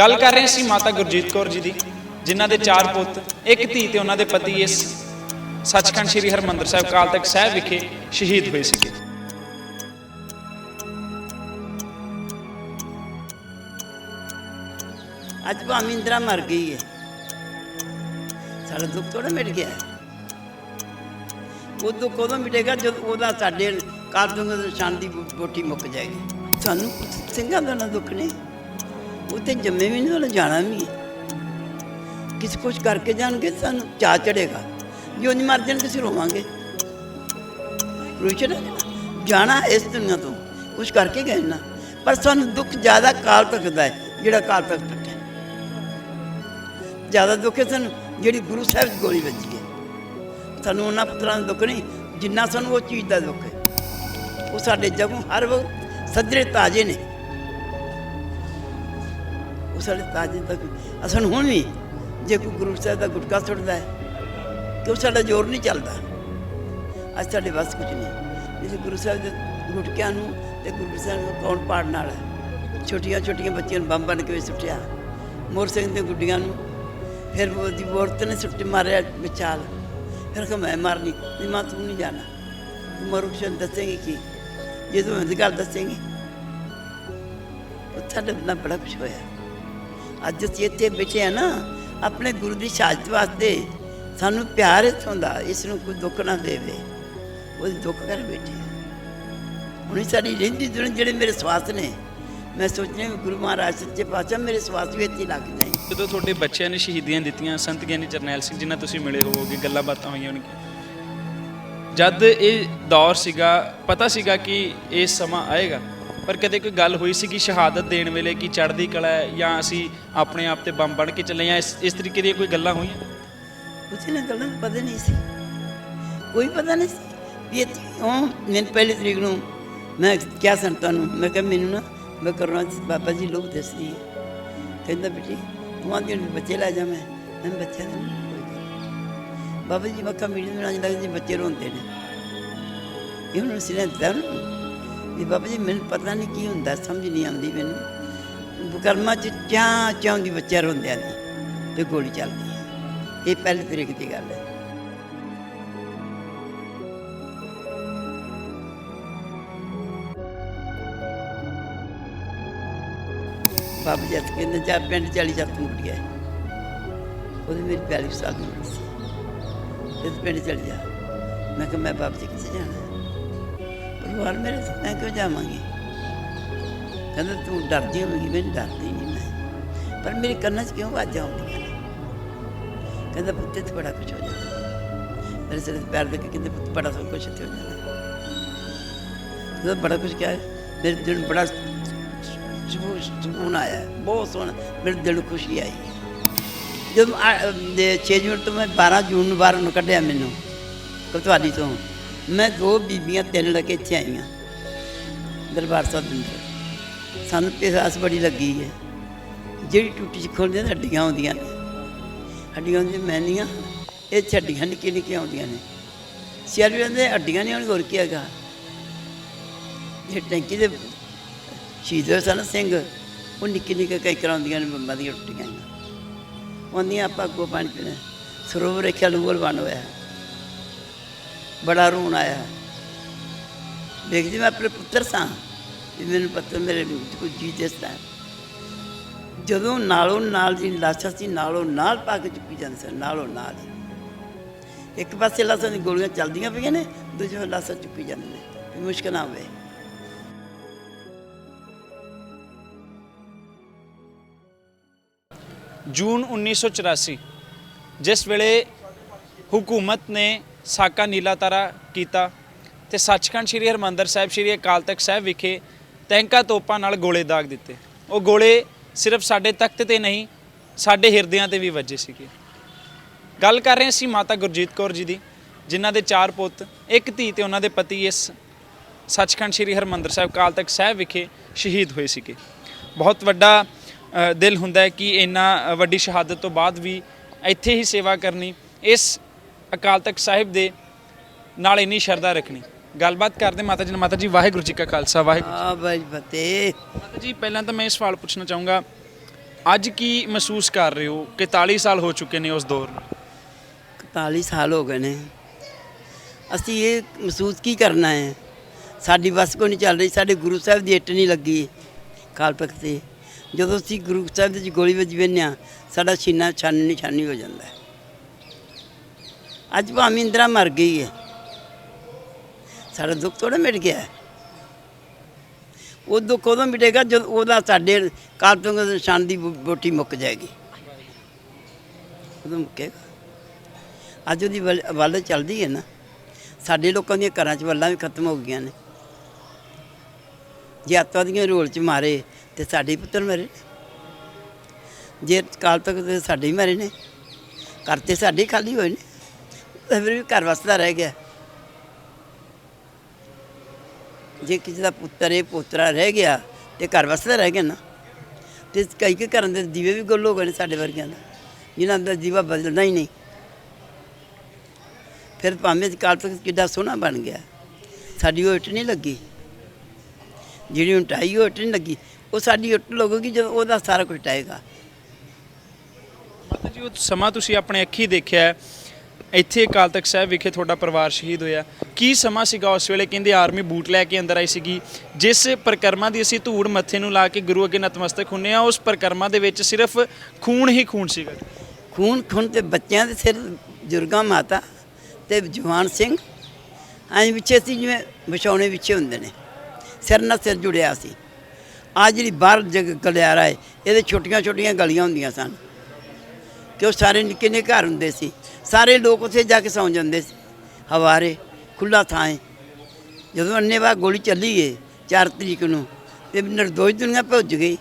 ਗੱਲ ਕਰ ਰਹੇ ਸੀ ਮਾਤਾ ਗੁਰਜੀਤ ਕੌਰ ਜੀ ਦੀ, ਜਿਨ੍ਹਾਂ ਦੇ ਚਾਰ ਪੁੱਤ, ਇੱਕ ਧੀ ਤੇ ਉਹਨਾਂ ਦੇ ਪਤੀ ਇਸ ਸੱਚਖੰਡ ਸ੍ਰੀ ਹਰਮੰਦਰ ਸਾਹਿਬ ਕਾਲ ਤਖਤ ਸਾਹਿਬ ਵਿਖੇ ਸ਼ਹੀਦ ਹੋਏ ਸੀਗੇ। ਅੱਜ ਭਾਵੇਂ ਇੰਦਰਾ ਮਰ ਗਈ ਹੈ, ਸਾਡਾ ਦੁੱਖ ਥੋੜਾ ਮਿਟ ਗਿਆ ਉਹ ਦੁੱਖ ਉਦੋਂ ਮਿਟੇਗਾ ਜਦ ਉਹਦਾ ਸਾਡੇ ਕਾਰਜੋਂ ਦੇ ਨਿਸ਼ਾਨ ਦੀ ਬੋਟੀ ਮੁੱਕ ਜਾਏਗੀ। ਸਾਨੂੰ ਸਿੰਘਾਂ ਦਾ ਨਾ ਦੁੱਖ ਨਹੀਂ। ਉੱਥੇ ਜੰਮੇ ਵੀ ਨਹੀਂ, ਉਹਨੇ ਜਾਣਾ ਵੀ ਹੈ ਕਿਸੇ ਕੁਛ ਕਰਕੇ ਜਾਣਗੇ ਸਾਨੂੰ ਚਾ ਚੜੇਗਾ ਜੋ ਨਹੀਂ ਮਰ ਜਾਣ ਕਿਸੇ ਰੋਵਾਂਗੇ। ਰੋਚਣਾ ਜਾਣਾ। ਇਸ ਦੁਨੀਆ ਤੋਂ। ਕੁਛ ਕਰਕੇ ਗਏ ਨਾ। ਪਰ ਸਾਨੂੰ ਦੁੱਖ ਜ਼ਿਆਦਾ ਕਾਲ ਤੱਕ ਹੈ, ਜਿਹੜਾ ਕਾਲ ਤੱਕ ਤੱਕ ਹੈ। ਜ਼ਿਆਦਾ ਦੁੱਖ ਹੈ ਸਾਨੂੰ, ਜਿਹੜੀ ਗੁਰੂ ਸਾਹਿਬ ਦੀ ਗੋਲੀ ਵੱਜੀ ਹੈ। ਸਾਨੂੰ ਉਹਨਾਂ ਪੁੱਤਰਾਂ ਦਾ ਦੁੱਖ ਨਹੀਂ, ਜਿੰਨਾ ਸਾਨੂੰ ਉਹ ਚੀਜ਼ ਦਾ ਦੁੱਖ ਹੈ। ਉਹ ਸਾਡੇ ਜਗੋਂ ਹਰ ਵਕਤ ਸੱਜਰੇ ਤਾਜੇ ਨੇ। ਉਹ ਸਾਡੇ ਤਾਜੇ ਤੱਕ। ਅਸਨ ਹੁਣ ਵੀ ਜੇ ਕੋਈ ਗੁਰੂ ਸਾਹਿਬ ਦਾ ਗੁਟਕਾ ਸੁੱਟਦਾ ਹੈ ਕਿ ਉਹ ਸਾਡਾ ਜ਼ੋਰ ਨਹੀਂ ਚੱਲਦਾ। ਅੱਜ ਸਾਡੇ ਬਸ ਕੁਝ ਨਹੀਂ। ਜੇ ਗੁਰੂ ਸਾਹਿਬ ਦੇ ਗੁਟਕਿਆਂ ਨੂੰ ਤੇ ਗੁਰੂ ਸਾਹਿਬ ਨੂੰ ਕੌਣ ਪਾੜਨ ਵਾਲਾ ਛੋਟੀਆਂ ਛੋਟੀਆਂ ਬੱਚੀਆਂ ਨੂੰ ਬੰਬ ਬਣ ਕੇ ਵੀ ਸੁੱਟਿਆ। ਮੋਰ ਸਿੰਘ ਦੀਆਂ ਗੁੱਡੀਆਂ ਨੂੰ ਫਿਰ ਉਹਦੀ ਔਰਤ ਨੇ ਸੁੱਟ ਮਾਰਿਆ ਵਿਚਾਲ। ਫਿਰ ਕਿ ਮੈਂ ਮਾਰਨੀ ਨਹੀਂ ਮਾਂ ਤੂੰ ਨਹੀਂ ਜਾਣਾ। ਤੂੰ ਮਰੁਕਸ਼ਨ ਦੱਸੇਂਗੀ ਕੀ? ਜੇ ਤੂੰ ਇਹ ਗੱਲ ਦੱਸੇਂਗੀ ਉਹ ਸਾਡੇ ਬੜਾ ਕੁਛ ਹੋਇਆ। ਅੱਜ ਅਸੀਂ ਇੱਥੇ ਬੈਠੇ ਆ ਨਾ, ਆਪਣੇ ਗੁਰੂ ਦੀ ਸ਼ਹਾਦਤ ਵਾਸਤੇ ਸਾਨੂੰ ਪਿਆਰ ਇੱਥੋਂ ਦਾ, ਇਸ ਨੂੰ ਕੋਈ ਦੁੱਖ ਨਾ ਦੇਵੇ। ਉਹਦੀ ਦੁੱਖ ਕਰ ਬੈਠੇ। ਹੁਣ ਸਾਡੀ ਰਹਿੰਦੀ ਦੁਨੀਆ ਜਿਹੜੇ ਮੇਰੇ ਸਵਾਸ ਨੇ, ਮੈਂ ਸੋਚਿਆ ਵੀ ਗੁਰੂ ਮਹਾਰਾਜ ਸੱਚੇ ਪਾਤਸ਼ਾਹ ਮੇਰੇ ਸਵਾਸ ਵੀ ਇੱਥੇ ਲੱਗ ਜਾਏ। ਜਦੋਂ ਤੁਹਾਡੇ ਬੱਚਿਆਂ ਨੇ ਸ਼ਹੀਦੀਆਂ ਦਿੱਤੀਆਂ, ਸੰਤ ਗਿਆਨੀ ਜਰਨੈਲ ਸਿੰਘ ਜਿਨ੍ਹਾਂ ਤੁਸੀਂ ਮਿਲੇ ਹੋਵੋਗੇ, ਗੱਲਾਂ ਬਾਤਾਂ ਹੋਈਆਂ ਹੋਣਗੀਆਂ। ਜਦ ਇਹ ਦੌਰ ਸੀਗਾ, ਪਤਾ ਸੀਗਾ ਕਿ ਇਹ ਸਮਾਂ ਆਏਗਾ। ਪਰ ਕਦੇ ਕੋਈ ਗੱਲ ਹੋਈ ਸੀ ਕਿ ਸ਼ਹਾਦਤ ਦੇਣ ਵੇਲੇ ਕਿ ਚੜ੍ਹਦੀ ਕਲਾ ਹੈ ਜਾਂ ਅਸੀਂ ਆਪਣੇ ਆਪ ਤੇ ਬੰਬ ਬਣ ਕੇ ਚੱਲੇ ਜਾਂ ਇਸ ਇਸ ਤਰੀਕੇ ਦੀਆਂ ਕੋਈ ਗੱਲਾਂ ਹੋਈਆਂ? ਕੁਛ ਨਾ ਗੱਲਾਂ ਦਾ ਪਤਾ ਨਹੀਂ ਸੀ। ਕੋਈ ਪਤਾ ਨਹੀਂ ਸੀ ਵੀ ਇਹ ਉਹ ਮੈਨੂੰ ਪਹਿਲੀ ਤਰੀਕ ਨੂੰ ਮੈਂ ਕਿਹਾ ਸਨ ਤੁਹਾਨੂੰ, ਮੈਂ ਕਿਹਾ ਮੈਨੂੰ ਨਾ, ਮੈਂ ਕਰਨਾ ਬਾਬਾ ਜੀ ਲੋਕ ਦੱਸਦੀ ਹੈ। ਕਹਿੰਦਾ ਬੇਟੀ, ਤੂੰ ਆਂਦੀ ਹੁਣ ਬੱਚੇ ਲੈ ਜਾ ਮੈਂ ਮੈਂ ਬੱਚਿਆਂ ਦੇ ਨਹੀਂ ਕੋਈ ਗੱਲ। ਬਾਬਾ ਜੀ ਮੱਕਾ ਮੀਡੀਆ ਨੂੰ ਲੱਗਦਾ ਜੀ ਬੱਚੇ ਰੋਂਦੇ ਨੇ। ਇਹ ਹੁਣ ਸਿਰੇ ਦਰ ਵੀ ਬਾਬਾ ਜੀ, ਮੈਨੂੰ ਪਤਾ ਨਹੀਂ ਕੀ ਹੁੰਦਾ, ਸਮਝ ਨਹੀਂ ਆਉਂਦੀ ਮੈਨੂੰ। ਕਰਮਾਂ ਚ ਚਾਹ ਚਾਹੁੰਦੀ ਬੱਚਾ ਰੋਂਦਿਆਂ ਦੀ ਤੇ ਗੋਲੀ ਚੱਲਦੀ ਹੈ। ਇਹ ਪਹਿਲੇ ਤਰੀਕ ਦੀ ਗੱਲ ਹੈ। ਬਾਬਾ ਜੀ ਕਹਿੰਦੇ ਜਾ ਪਿੰਡ ਚਲੀ ਜਾ ਤੂੰ ਗਿਆ ਉਹਦੀ ਮੇਰੀ ਪਹਿਲੀ ਸਾਲ ਦੀ ਉਮਰ ਸੀ ਤੇ ਪਿੰਡ ਚਲੀ ਜਾ। ਮੈਂ ਕਿਹਾ, ਮੈਂ ਬਾਬਾ ਜੀ ਕਿੱਥੇ ਜਾਣਾ ਹੈ? ਮੇਰੇ ਤੋਂ, ਮੈਂ ਕਿਉਂ ਜਾਵਾਂਗੀ? ਕਹਿੰਦਾ, ਤੂੰ ਡਰਦੀ ਹੋਵੇਂਗੀ ਮੈਂ ਡਰਦੀ ਨਹੀਂ ਮੈਂ। ਪਰ ਮੇਰੇ ਕੰਨਾਂ 'ਚ ਕਿਉਂ ਆਵਾਜ਼ਾਂ ਆਉਂਦੀਆਂ ਨੇ? ਕਹਿੰਦਾ, ਪੁੱਤ ਤੇ ਬੜਾ ਕੁਝ ਹੋ ਜਾਂਦਾ। ਮੇਰੇ ਸਿਰ ਪੈਰ ਦੇ ਕੇ ਕਹਿੰਦੇ, ਪੁੱਤ, ਬੜਾ ਸਭ ਕੁਝ ਇੱਥੇ ਹੋ ਜਾਂਦਾ। ਜਦੋਂ ਬੜਾ ਕੁਝ ਕਿਹਾ, ਮੇਰੇ ਦਿਲ ਨੂੰ ਬੜਾ ਸਕੂਨ ਆਇਆ, ਬਹੁਤ ਸੋਹਣਾ, ਮੇਰੇ ਦਿਲ ਨੂੰ ਖੁਸ਼ੀ ਆਈ। ਜਦੋਂ 6 ਜੂਨ ਤੋਂ ਮੈਂ 12 ਜੂਨ ਨੂੰ ਬਾਹਰ ਨੂੰ ਕੱਢਿਆ ਮੈਨੂੰ ਕੋਤਵਾਲੀ ਤੋਂ ਮੈਂ ਦੋ ਬੀਬੀਆਂ, ਤਿੰਨ ਲੈ ਕੇ ਇੱਥੇ ਆਈਆਂ ਦਰਬਾਰ ਸਾਹਿਬ ਦੇ ਅੰਦਰ। ਸਾਨੂੰ ਪਿਆਸ ਬੜੀ ਲੱਗੀ ਹੈ। ਜਿਹੜੀ ਟੁੱਟੀ ਚ ਖੋਲਦੇ ਹੱਡੀਆਂ ਆਉਂਦੀਆਂ ਨੇ। ਹੱਡੀਆਂ ਹੁੰਦੀਆਂ ਮੈਨੀਆਂ ਇਹ 'ਚ ਹੱਡੀਆਂ ਨਿੱਕੀਆਂ ਨਿੱਕੀਆਂ ਆਉਂਦੀਆਂ ਨੇ। ਸਿਆਲ ਵੀ ਕਹਿੰਦੇ ਹੱਡੀਆਂ ਨਹੀਂ ਹੁਣ ਹੋਰ ਕੀ ਹੈਗਾ? ਇਹ ਟੈਂਕੀ ਦੇ ਸ਼ਹੀਦ ਸਨ ਸਿੰਘ, ਉਹ ਨਿੱਕੀ ਨਿੱਕੀ ਕਈ ਕਰਾਉਂਦੀਆਂ ਨੇ, ਬੰਬਾਂ ਦੀਆਂ ਟੁੱਟੀਆਂ ਆਈਆਂ। ਉਹਦੀਆਂ ਆਪਾਂ ਅੱਗੋਂ ਪਾਣੀ ਪੀਣਾ। ਸਰੋਵਰ ਰੱਖਿਆ ਲੂਵਲ ਬਣ ਹੋਇਆ। ਬੜਾ ਰੋਣ ਆਇਆ। ਦੇਖਦੀ ਮੈਂ ਆਪਣੇ ਪੁੱਤਰ ਸਾਂ। ਵੀ ਮੈਨੂੰ ਪਤਾ ਮੇਰੇ ਕੋਈ ਜੀ ਦਿਸਦਾ ਜਦੋਂ ਨਾਲੋਂ ਨਾਲ ਦੀ ਲਾਸ਼ਾਂ ਸੀ, ਨਾਲੋਂ ਨਾਲ ਪਾ ਕੇ ਚੁੱਕੀ ਜਾਂਦੇ ਸਨ, ਨਾਲੋਂ ਨਾਲ। ਇੱਕ ਪਾਸੇ ਲਾਸ਼ਾਂ ਦੀ ਗੋਲੀਆਂ ਚੱਲਦੀਆਂ ਪਈਆਂ ਨੇ, ਦੂਜੇ ਪਾਸੇ ਲਾਸ਼ਾਂ ਚੁੱਕੀ ਜਾਂਦੇ ਨੇ। ਵੀ ਮੁਸ਼ਕਲ ਨਾ ਹੋਵੇ। ਜੂਨ 1984 ਜਿਸ ਵੇਲੇ ਹਕੂਮਤ ਨੇ ਸਾਕਾ ਨੀਲਾ ਤਾਰਾ ਕੀਤਾ ਤੇ ਸੱਚਖੰਡ ਸ੍ਰੀ ਹਰਮੰਦਰ ਸਾਹਿਬ, ਸ੍ਰੀ ਅਕਾਲ ਤਖਤ ਸਾਹਿਬ ਵਿਖੇ ਟੈਂਕਾਂ ਤੋਪਾਂ ਨਾਲ ਗੋਲੇ ਦਾਗ ਦਿੱਤੇ। ਉਹ ਗੋਲੇ ਸਿਰਫ ਸਾਡੇ ਤਖਤ ਤੇ ਨਹੀਂ, ਸਾਡੇ ਹਿਰਦਿਆਂ ਤੇ ਵੀ ਵੱਜੇ ਸੀਗੇ। ਗੱਲ ਕਰ ਰਹੇ ਸੀ ਮਾਤਾ ਗੁਰਜੀਤ ਕੌਰ ਜੀ ਦੀ, ਜਿਨ੍ਹਾਂ ਦੇ ਚਾਰ ਪੁੱਤ, ਇੱਕ ਧੀ ਤੇ ਉਹਨਾਂ ਦੇ ਪਤੀ ਇਸ ਸੱਚਖੰਡ ਸ੍ਰੀ ਹਰਮੰਦਰ ਸਾਹਿਬ ਕਾਲ ਤਖਤ ਸਾਹਿਬ ਵਿਖੇ ਸ਼ਹੀਦ ਹੋਏ ਸੀਗੇ। ਬਹੁਤ ਵੱਡਾ ਦਿਲ ਹੁੰਦਾ ਹੈ ਕਿ ਇੰਨਾ ਵੱਡੀ ਸ਼ਹਾਦਤ ਤੋਂ ਬਾਅਦ ਵੀ ਇੱਥੇ ਹੀ ਸੇਵਾ ਕਰਨੀ, ਇਸ ਅਕਾਲ ਤਖਤ ਸਾਹਿਬ ਦੇ ਨਾਲ ਇੰਨੀ ਸ਼ਰਧਾ ਰੱਖਣੀ। ਗੱਲਬਾਤ ਕਰਦੇ ਮਾਤਾ ਜੀ ਨਾਲ। ਮਾਤਾ ਜੀ ਵਾਹਿਗੁਰੂ ਜੀ ਕਾ ਖਾਲਸਾ ਵਾਹਿਗੁਰੂ ਆ ਬਾਈ ਫਤਿਹ। ਮਾਤਾ ਜੀ ਪਹਿਲਾਂ ਤਾਂ ਮੈਂ ਇਹ ਸਵਾਲ ਪੁੱਛਣਾ ਚਾਹੂੰਗਾ ਅੱਜ ਕੀ ਮਹਿਸੂਸ ਕਰ ਰਹੇ ਹੋ? ਕਿ 41 ਸਾਲ ਹੋ ਚੁੱਕੇ ਨੇ ਉਸ ਦੌਰ ਨੂੰ। 41 ਸਾਲ ਹੋ ਗਏ ਨੇ। ਅਸੀਂ ਇਹ ਮਹਿਸੂਸ ਕੀ ਕਰਨਾ ਹੈ? ਸਾਡੀ ਬਸ ਕੋਈ ਨਹੀਂ ਚੱਲ ਰਹੀ ਸਾਡੇ ਗੁਰੂ ਸਾਹਿਬ ਦੀ ਇੱਟ ਨਹੀਂ ਲੱਗੀ ਕਾਲ ਤਖਤ ਤੇ। ਜਦੋਂ ਅਸੀਂ ਗੁਰੂ ਸਾਹਿਬ ਦੇ ਵਿੱਚ ਗੋਲੀ ਵੱਜ ਹਾਂ ਸਾਡਾ ਸੀਨਾ ਛਾਨ ਨਿਸ਼ਾਨੀ ਹੋ ਜਾਂਦਾ ਹੈ। ਅੱਜ ਭਾਵੇਂ ਇੰਦਰਾ ਮਰ ਗਈ ਹੈ। ਸਾਡਾ ਦੁੱਖ ਥੋੜਾ ਮਿਟ ਗਿਆ ਉਹ ਦੁੱਖ ਉਦੋਂ ਮਿਟੇਗਾ ਜਦ ਉਹਦਾ ਸਾਡੇ ਕਾਲ ਨਿਸ਼ਾਨ ਦੀ ਬੋ- ਬੋਟੀ ਮੁੱਕ ਜਾਏਗੀ। ਉਦੋਂ ਮੁੱਕੇਗਾ। ਅੱਜ ਉਹਦੀ ਵੱਲ ਚੱਲਦੀ ਹੈ ਨਾ। ਸਾਡੇ ਲੋਕਾਂ ਦੀਆਂ ਘਰਾਂ 'ਚ ਵੱਲਾਂ ਵੀ ਖਤਮ ਹੋ ਗਈਆਂ ਨੇ। ਜੇ ਅੱਤਵਾਦੀਆਂ ਰੋਲ 'ਚ ਮਾਰੇ ਤੇ ਸਾਡੇ ਪੁੱਤਰ ਮਰੇ। ਜੇ ਕਾਲ ਤੱਕ ਸਾਡੇ ਹੀ ਮਰੇ ਨੇ। ਕਰਤੇ ਸਾਡੇ ਹੀ ਖਾਲੀ ਹੋਏ ਨੇ। ਫਿਰ ਵੀ ਘਰ ਵਸਦਾ ਰਹਿ ਗਿਆ। ਜੇ ਕਿਸੇ ਦਾ ਪੁੱਤਰ ਹੈ ਪੋਤਰਾ ਰਹਿ ਗਿਆ ਤੇ ਘਰ ਵਸਦਾ ਰਹਿ ਗਿਆ ਨਾ। ਤੇ ਕਈ ਕਈ ਘਰਾਂ ਦੇ ਦੀਵੇ ਵੀ ਗੁੱਲ ਹੋ ਗਏ ਨੇ ਸਾਡੇ ਵਰਗਿਆਂ ਦਾ, ਜਿਨ੍ਹਾਂ ਦਾ ਦੀਵਾ ਬਦਲਦਾ ਹੀ ਨਹੀਂ। ਫਿਰ ਭਾਵੇਂ ਕਾਲ ਤੱਕ ਕਿੱਡਾ ਸੋਹਣਾ ਬਣ ਗਿਆ, ਸਾਡੀ ਉਹ ਇੱਟ ਨਹੀਂ ਲੱਗੀ। ਜਿਹੜੀ ਹੁਣ ਢਾਈ ਉਹ ਇੱਟ ਨਹੀਂ ਲੱਗੀ, ਉਹ ਸਾਡੀ ਇੱਟ ਲੱਗੂਗੀ ਜਦੋਂ ਉਹਦਾ ਸਾਰਾ ਕੁਝ ਟਾਏਗਾ ਮਾਤਾ ਜੀ, ਉਹ ਸਮਾਂ ਤੁਸੀਂ ਆਪਣੇ ਅੱਖੀ ਦੇਖਿਆ ਇੱਥੇ ਅਕਾਲ ਤਖਤ ਸਾਹਿਬ ਵਿਖੇ ਤੁਹਾਡਾ ਪਰਿਵਾਰ ਸ਼ਹੀਦ ਹੋਇਆ। ਕੀ ਸਮਾਂ ਸੀਗਾ ਉਸ ਵੇਲੇ? ਕਹਿੰਦੇ ਆਰਮੀ ਬੂਟ ਲੈ ਕੇ ਅੰਦਰ ਆਈ ਸੀਗੀ। ਜਿਸ ਪਰਿਕਰਮਾ ਦੀ ਅਸੀਂ ਧੂੜ ਮੱਥੇ ਨੂੰ ਲਾ ਕੇ ਗੁਰੂ ਅੱਗੇ ਨਤਮਸਤਕ ਹੁੰਨੇ ਆ ਉਸ ਪਰਿਕਰਮਾ ਦੇ ਵਿੱਚ ਸਿਰਫ ਖੂਨ ਹੀ ਖੂਨ ਸੀਗਾ। ਖੂਨ ਖੂਨ ਤੇ ਬੱਚਿਆਂ ਦੇ ਸਿਰ ਦੁਰਗਾ ਮਾਤਾ ਤੇ ਜਵਾਨ ਸਿੰਘ। ਐਂ ਵਿੱਚੇ ਸੀ ਜਿਵੇਂ ਵਿਛਾਉਣੇ ਵਿੱਚੇ ਹੁੰਦੇ ਨੇ। ਸਿਰ ਨਾਲ ਸਿਰ ਜੁੜਿਆ ਸੀ। ਆ ਜਿਹੜੀ ਬਾਹਰ ਜਗ ਗਲਿਆਰਾ ਹੈ, ਇਹਦੇ ਛੋਟੀਆਂ ਛੋਟੀਆਂ ਗਲੀਆਂ ਹੁੰਦੀਆਂ ਸਨ। ਕਿ ਉਹ ਸਾਰੇ ਨਿੱਕੇ ਨਿੱਕੇ ਘਰ ਹੁੰਦੇ ਸੀ। ਸਾਰੇ ਲੋਕ ਉੱਥੇ ਜਾ ਕੇ ਸੌਂ ਜਾਂਦੇ ਸੀ। ਹਵਾਰੇ ਖੁੱਲਾ ਥਾਂ ਹੈ ਜਦੋਂ ਅੰਨੇਵਾਹ ਗੋਲੀ ਚੱਲੀ ਏ 4 ਤਰੀਕ ਨੂੰ, ਤੇ ਨਿਰਦੋਸ਼ ਦੁਨੀਆ ਭੁੱਜ ਗਈ।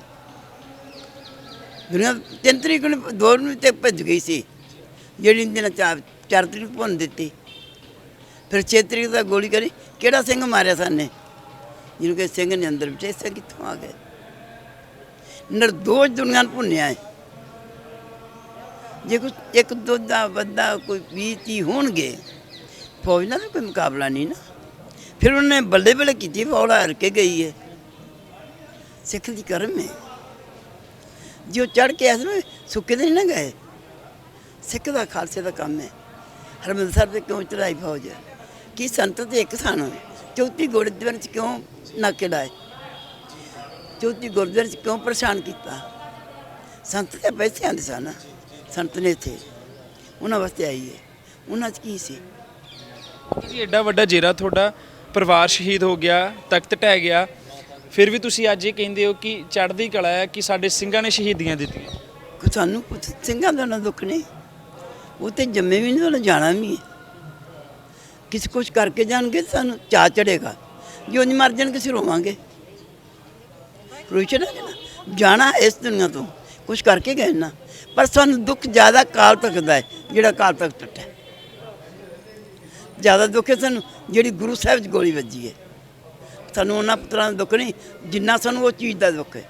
ਦੁਨੀਆ ਤਿੰਨ ਤਰੀਕ ਨੂੰ, ਦੋ ਨੂੰ ਤੇ ਭੱਜ ਗਈ ਸੀ। ਜਿਹੜੀ ਦਿਨ ਚਾਰ ਚਾਰ ਤਰੀਕ ਨੂੰ ਭੁੰਨ ਦਿੱਤੀ। ਫਿਰ ਛੇ ਤਰੀਕ ਦਾ ਗੋਲੀ ਕਰੀ। ਕਿਹੜਾ ਸਿੰਘ ਮਾਰਿਆ ਸਾਨੇ ਜਿਹਨੂੰ ਕਿ ਸਿੰਘ ਨੇ ਅੰਦਰ ਬਿਠੇ ਸਿੰਘ ਕਿੱਥੋਂ ਆ ਗਏ ਨਿਰਦੋਸ਼ ਦੁਨੀਆ ਨੂੰ ਭੁੰਨਿਆ ਹੈ ਜੇ ਕੋਈ ਇੱਕ ਦੋ ਦਾ ਬੰਦਾ ਕੋਈ 20 ਤੀਹ ਹੋਣਗੇ, ਫੌਜ ਨਾਲ ਕੋਈ ਮੁਕਾਬਲਾ ਨਹੀਂ ਨਾ। ਫਿਰ ਉਹਨੇ ਬੱਲੇ ਬੱਲੇ ਕੀਤੀ, ਫੌਜ ਹਾਰ ਕੇ ਗਈ ਹੈ ਸਿੱਖ ਦੀ ਕਰਮ ਹੈ ਜੋ ਚੜ ਕੇ ਆਸ ਨੂੰ ਸੁੱਕੇ ਦੇ ਨਹੀਂ ਗਏ, ਸਿੱਖ ਦਾ ਖਾਲਸੇ ਦਾ ਕੰਮ ਹੈ ਹਰਮੰਦਰ ਸਾਹਿਬ ਤੇ ਕਿਉਂ ਚੜਾਈ ਫੌਜ? ਕੀ ਸੰਤ ਤੇ ਇੱਕ ਸਨ ਚੌਥੀ ਗੁਰਦੁਆਰੇ ਚ ਕਿਉਂ ਨਾਕੇ ਲਾਏ ਚੌਥੀ ਗੁਰਦੁਆਰੇ ਚ ਕਿਉਂ ਪਰੇਸ਼ਾਨ ਕੀਤਾ? ਸੰਤ ਤੇ ਪੈਸੇ ਆਂਦੇ ਸਨ। ਸੰਤ ਨੇ ਇੱਥੇ ਉਹਨਾਂ ਵਾਸਤੇ ਆਈ ਹੈ ਉਹਨਾਂ ਚ ਕੀ ਸੀ? ਜੀ ਐਡਾ ਵੱਡਾ ਜੇਰਾ ਤੁਹਾਡਾ ਪਰਿਵਾਰ ਸ਼ਹੀਦ ਹੋ ਗਿਆ ਤਖਤ ਢਹਿ ਗਿਆ। ਫਿਰ ਵੀ ਤੁਸੀਂ ਅੱਜ ਇਹ ਕਹਿੰਦੇ ਹੋ ਕਿ ਚੜ੍ਹਦੀ ਕਲਾ ਹੈ ਕਿ ਸਾਡੇ ਸਿੰਘਾਂ ਨੇ ਸ਼ਹੀਦੀਆਂ ਦਿੱਤੀਆਂ। ਕਿ ਸਾਨੂੰ ਕੁਛ ਸਿੰਘਾਂ ਦਾ ਨਾ ਦੁੱਖ ਨਹੀਂ। ਉਹ ਤੇ ਜੰਮੇ ਵੀ ਨਹੀਂ ਉਹਨਾਂ ਜਾਣਾ ਵੀ ਹੈ ਕਿਸੇ ਕੁਛ ਕਰਕੇ ਜਾਣਗੇ ਸਾਨੂੰ ਚਾ ਚੜੇਗਾ ਜੋ ਨਹੀਂ ਮਰ ਜਾਣ ਕਿਸੇ ਰੋਵਾਂਗੇ? ਰੋਈ ਚੜਾਂਗੇ ਨਾ। ਜਾਣਾ ਇਸ ਦੁਨੀਆ ਤੋਂ। ਕੁਛ ਕਰਕੇ ਗਏ ਨਾ। ਪਰ ਸਾਨੂੰ ਦੁੱਖ ਜ਼ਿਆਦਾ ਕਾਲ ਤੱਕ ਦਾ ਹੈ, ਜਿਹੜਾ ਕਾਲ ਤੱਕ ਟੁੱਟਾ ਜ਼ਿਆਦਾ ਦੁੱਖ ਹੈ ਸਾਨੂੰ, ਜਿਹੜੀ ਗੁਰੂ ਸਾਹਿਬ 'ਚ ਗੋਲੀ ਵੱਜੀ ਹੈ। ਸਾਨੂੰ ਉਹਨਾਂ ਪੁੱਤਰਾਂ ਦਾ ਦੁੱਖ ਨਹੀਂ, ਜਿੰਨਾ ਸਾਨੂੰ ਉਹ ਚੀਜ਼ ਦਾ ਦੁੱਖ ਹੈ।